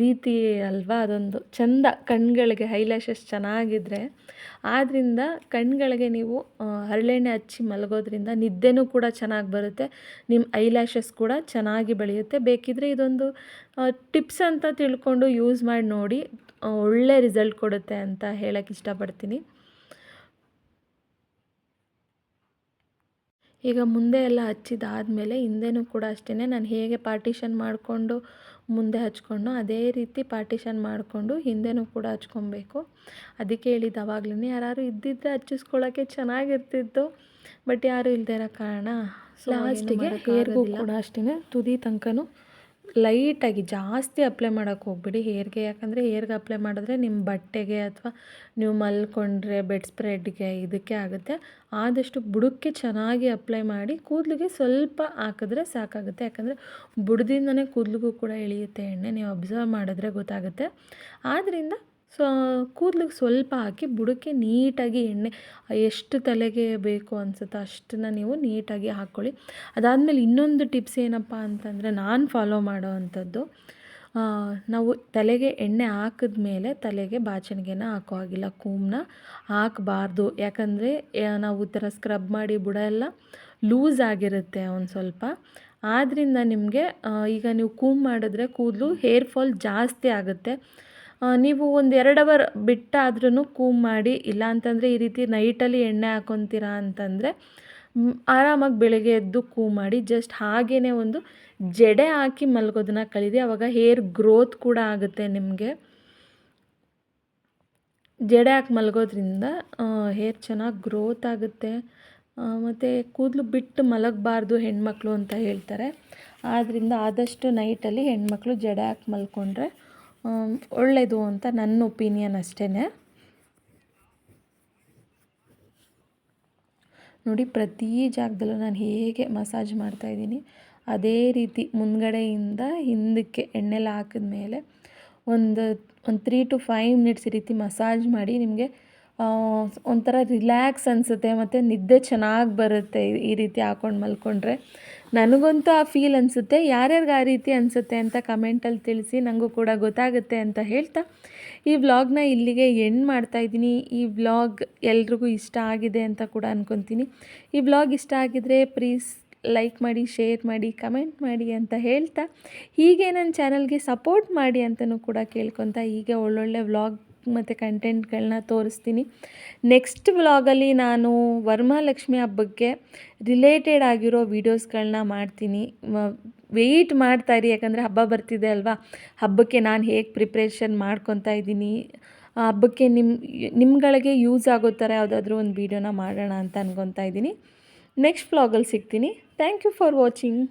ರೀತಿ ಅಲ್ವಾ? ಅದೊಂದು ಚಂದ ಕಣ್ಗಳಿಗೆ ಐ ಲ್ಯಾಶಸ್ ಚೆನ್ನಾಗಿದ್ದರೆ ಆದ್ದರಿಂದ ಕಣ್ಗಳಿಗೆ ನೀವು ಹರಳೆಣ್ಣೆ ಹಚ್ಚಿ ಮಲಗೋದ್ರಿಂದ ನಿದ್ದೆನೂ ಕೂಡ ಚೆನ್ನಾಗಿ ಬರುತ್ತೆ. ನಿಮ್ಮ ಐ ಲ್ಯಾಶಸ್ ಕೂಡ ಚೆನ್ನಾಗಿ ಬೆಳೆಯುತ್ತೆ. ಬೇಕಿದ್ದರೆ ಇದೊಂದು ಟಿಪ್ಸ್ ಅಂತ ತಿಳ್ಕೊಂಡು ಯೂಸ್ ಮಾಡಿ ನೋಡಿ ಒಳ್ಳೆ ರಿಸಲ್ಟ್ ಕೊಡುತ್ತೆ ಅಂತ ಹೇಳೋಕ್ಕೆ ಇಷ್ಟಪಡ್ತೀನಿ. ಈಗ ಮುಂದೆ ಎಲ್ಲ ಹಚ್ಚಿದಾದಮೇಲೆ ಹಿಂದೆನೂ ಕೂಡ ಅಷ್ಟೇ ನಾನು ಹೇಗೆ ಪಾರ್ಟಿಷನ್ ಮಾಡಿಕೊಂಡು ಮುಂದೆ ಹಚ್ಕೊಂಡು ಅದೇ ರೀತಿ ಪಾರ್ಟಿಷನ್ ಮಾಡಿಕೊಂಡು ಹಿಂದೆನೂ ಕೂಡ ಹಚ್ಕೊಬೇಕು. ಅದಕ್ಕೆ ಹೇಳಿದ್ದು ಅವಾಗ್ಲೇ ಯಾರು ಇದ್ದಿದ್ದರೆ ಹಚ್ಚಿಸ್ಕೊಳ್ಳೋಕ್ಕೆ ಚೆನ್ನಾಗಿರ್ತಿತ್ತು ಬಟ್ ಯಾರೂ ಇಲ್ಲದೆ ಇರೋ ಕಾರಣ ಲಾಸ್ಟಿಗೆ ಹೇರ್ಗೂ ಕೂಡ ಅಷ್ಟೇ ತುದಿ ತನಕನೂ ಲೈಟಾಗಿ ಜಾಸ್ತಿ ಅಪ್ಲೈ ಮಾಡೋಕ್ಕೆ ಹೋಗ್ಬಿಡಿ. ಹೇರ್ಗೆ, ಯಾಕಂದರೆ ಹೇರ್ಗೆ ಅಪ್ಲೈ ಮಾಡಿದ್ರೆ ನಿಮ್ಮ ಬಟ್ಟೆಗೆ ಅಥವಾ ನೀವು ಮಲ್ಕೊಂಡ್ರೆ ಬೆಡ್ ಸ್ಪ್ರೆಡ್ಗೆ ಇದಕ್ಕೆ ಆಗುತ್ತೆ. ಆದಷ್ಟು ಬುಡಕ್ಕೆ ಚೆನ್ನಾಗಿ ಅಪ್ಲೈ ಮಾಡಿ ಕೂದಲಿಗೆ ಸ್ವಲ್ಪ ಹಾಕಿದ್ರೆ ಸಾಕಾಗುತ್ತೆ. ಯಾಕಂದರೆ ಬುಡದಿಂದನೇ ಕೂದಲಿಗೂ ಕೂಡ ಇಳಿಯುತ್ತೆ ಎಣ್ಣೆ. ನೀವು ಅಬ್ಸರ್ವ್ ಮಾಡಿದ್ರೆ ಗೊತ್ತಾಗುತ್ತೆ. ಆದ್ದರಿಂದ ಸೊ, ಕೂದ್ಲಿಗೆ ಸ್ವಲ್ಪ ಹಾಕಿ ಬುಡಕ್ಕೆ ನೀಟಾಗಿ ಎಣ್ಣೆ, ಎಷ್ಟು ತಲೆಗೆ ಬೇಕು ಅನಿಸುತ್ತೋ ಅಷ್ಟನ್ನು ನೀವು ನೀಟಾಗಿ ಹಾಕ್ಕೊಳ್ಳಿ. ಅದಾದಮೇಲೆ ಇನ್ನೊಂದು ಟಿಪ್ಸ್ ಏನಪ್ಪ ಅಂತಂದರೆ, ನಾನು ಫಾಲೋ ಮಾಡೋ ಅಂಥದ್ದು ನಾವು ತಲೆಗೆ ಎಣ್ಣೆ ಹಾಕಿದ ಮೇಲೆ ತಲೆಗೆ ಬಾಚಣಿಗೆನ ಹಾಕೋ ಹಾಗಿಲ್ಲ. ಕೂಮ್ನ ಹಾಕಬಾರ್ದು. ಯಾಕಂದರೆ ನಾವು ಈ ಥರ ಸ್ಕ್ರಬ್ ಮಾಡಿ ಬುಡ ಎಲ್ಲ ಲೂಸ್ ಆಗಿರುತ್ತೆ ಒಂದು ಸ್ವಲ್ಪ. ಆದ್ದರಿಂದ ನಿಮಗೆ ಈಗ ನೀವು ಕೂಮ್ ಮಾಡಿದ್ರೆ ಕೂದಲು ಹೇರ್ ಫಾಲ್ ಜಾಸ್ತಿ ಆಗುತ್ತೆ. ನೀವು ಒಂದು ಎರಡು ಅವರ್ ಬಿಟ್ಟಾದ್ರೂ ಕೂಮ್ ಮಾಡಿ ಇಲ್ಲ ಅಂತಂದರೆ ಈ ರೀತಿ ನೈಟಲ್ಲಿ ಎಣ್ಣೆ ಹಾಕೊತೀರಾ ಅಂತಂದರೆ ಆರಾಮಾಗಿ ಬೆಳಗ್ಗೆ ಎದ್ದು ಕೂ ಮಾಡಿ, ಜಸ್ಟ್ ಹಾಗೇ ಒಂದು ಜಡೆ ಹಾಕಿ ಮಲಗೋದನ್ನ ಕಲೀರಿ ಆವಾಗ ಹೇರ್ ಗ್ರೋತ್ ಕೂಡ ಆಗುತ್ತೆ ನಿಮಗೆ. ಜಡೆ ಹಾಕಿ ಮಲಗೋದ್ರಿಂದ ಹೇರ್ ಚೆನ್ನಾಗಿ ಗ್ರೋತ್ ಆಗುತ್ತೆ. ಮತ್ತು ಕೂದಲು ಬಿಟ್ಟು ಮಲಗಬಾರ್ದು ಹೆಣ್ಮಕ್ಳು ಅಂತ ಹೇಳ್ತಾರೆ. ಆದ್ದರಿಂದ ಆದಷ್ಟು ನೈಟಲ್ಲಿ ಹೆಣ್ಮಕ್ಳು ಜಡೆ ಹಾಕಿ ಮಲ್ಕೊಂಡ್ರೆ ಒಳ್ಳೆಯದು ಅಂತ ನನ್ನ ಒಪಿನಿಯನ್ ಅಷ್ಟೇ ನೋಡಿ, ಪ್ರತಿ ಜಾಗದಲ್ಲೂ ನಾನು ಹೇಗೆ ಮಸಾಜ್ ಮಾಡ್ತಾಯಿದ್ದೀನಿ ಅದೇ ರೀತಿ ಮುಂದ್ಗಡೆಯಿಂದ ಹಿಂದಕ್ಕೆ ಎಣ್ಣೆಲ್ಲ ಹಾಕಿದ್ಮೇಲೆ ಒಂದು ಒಂದು ತ್ರೀ ಟು ಫೈವ್ ಮಿನಿಟ್ಸ್ ಈ ರೀತಿ ಮಸಾಜ್ ಮಾಡಿ ನಿಮಗೆ ಒಂಥರ ರಿಲ್ಯಾಕ್ಸ್ ಅನಿಸುತ್ತೆ, ಮತ್ತು ನಿದ್ದೆ ಚೆನ್ನಾಗಿ ಬರುತ್ತೆ ಈ- ರೀತಿ ಹಾಕ್ಕೊಂಡು ಮಲ್ಕೊಂಡ್ರೆ. ನನಗಂತೂ ಆ ಫೀಲ್ ಅನಿಸುತ್ತೆ. ಯಾರ್ಯಾರಿಗೆ ಆ ರೀತಿ ಅನಿಸುತ್ತೆ ಅಂತ ಕಮೆಂಟಲ್ಲಿ ತಿಳಿಸಿ ನನಗೂ ಕೂಡ ಗೊತ್ತಾಗುತ್ತೆ ಅಂತ ಹೇಳ್ತಾ. ಈ ವ್ಲಾಗ್ನ ಇಲ್ಲಿಗೆ ಎಂಡ್ ಮಾಡ್ತಾ ಇದ್ದೀನಿ. ಈ ವ್ಲಾಗ್ ಎಲ್ರಿಗೂ ಇಷ್ಟ ಆಗಿದೆ ಅಂತ ಕೂಡ ಅಂದ್ಕೊತೀನಿ ಈ ವ್ಲಾಗ್ ಇಷ್ಟ ಆಗಿದ್ರೆ ಪ್ಲೀಸ್ ಲೈಕ್ ಮಾಡಿ ಶೇರ್ ಮಾಡಿ ಕಮೆಂಟ್ ಮಾಡಿ ಅಂತ ಹೇಳ್ತಾ. ಹೀಗೆ ನನ್ನ ಚಾನಲ್ಗೆ ಸಪೋರ್ಟ್ ಮಾಡಿ ಅಂತಲೂ ಕೂಡ ಕೇಳ್ಕೊತಾ, ಹೀಗೆ ಒಳ್ಳೊಳ್ಳೆ ವ್ಲಾಗ್ ಮತ್ತು ಕಂಟೆಂಟ್ಗಳನ್ನ ತೋರಿಸ್ತೀನಿ. ನೆಕ್ಸ್ಟ್ ವ್ಲಾಗಲ್ಲಿ ನಾನು ವರಮಹಾಲಕ್ಷ್ಮಿ ಹಬ್ಬಕ್ಕೆ ರಿಲೇಟೆಡ್ ಆಗಿರೋ ವೀಡಿಯೋಸ್ಗಳನ್ನ ಮಾಡ್ತೀನಿ. ವೆಯ್ಟ್ ಮಾಡ್ತಾ ಇರಿ, ಯಾಕಂದರೆ ಹಬ್ಬ ಬರ್ತಿದೆ ಅಲ್ವಾ? ಹಬ್ಬಕ್ಕೆ ನಾನು ಹೇಗೆ ಪ್ರಿಪ್ರೇಷನ್ ಮಾಡ್ಕೊತಾ ಇದ್ದೀನಿ. ಹಬ್ಬಕ್ಕೆ ನಿಮ್ಮ ನಿಮ್ಗಳಿಗೆ ಯೂಸ್ ಆಗೋ ಥರ ಯಾವುದಾದ್ರೂ ಒಂದು ವೀಡಿಯೋನ ಮಾಡೋಣ ಅಂತ ಅನ್ಕೊತಾ ಇದ್ದೀನಿ. ನೆಕ್ಸ್ಟ್ ವ್ಲಾಗಲ್ಲಿ ಸಿಗ್ತೀನಿ. Thank you for watching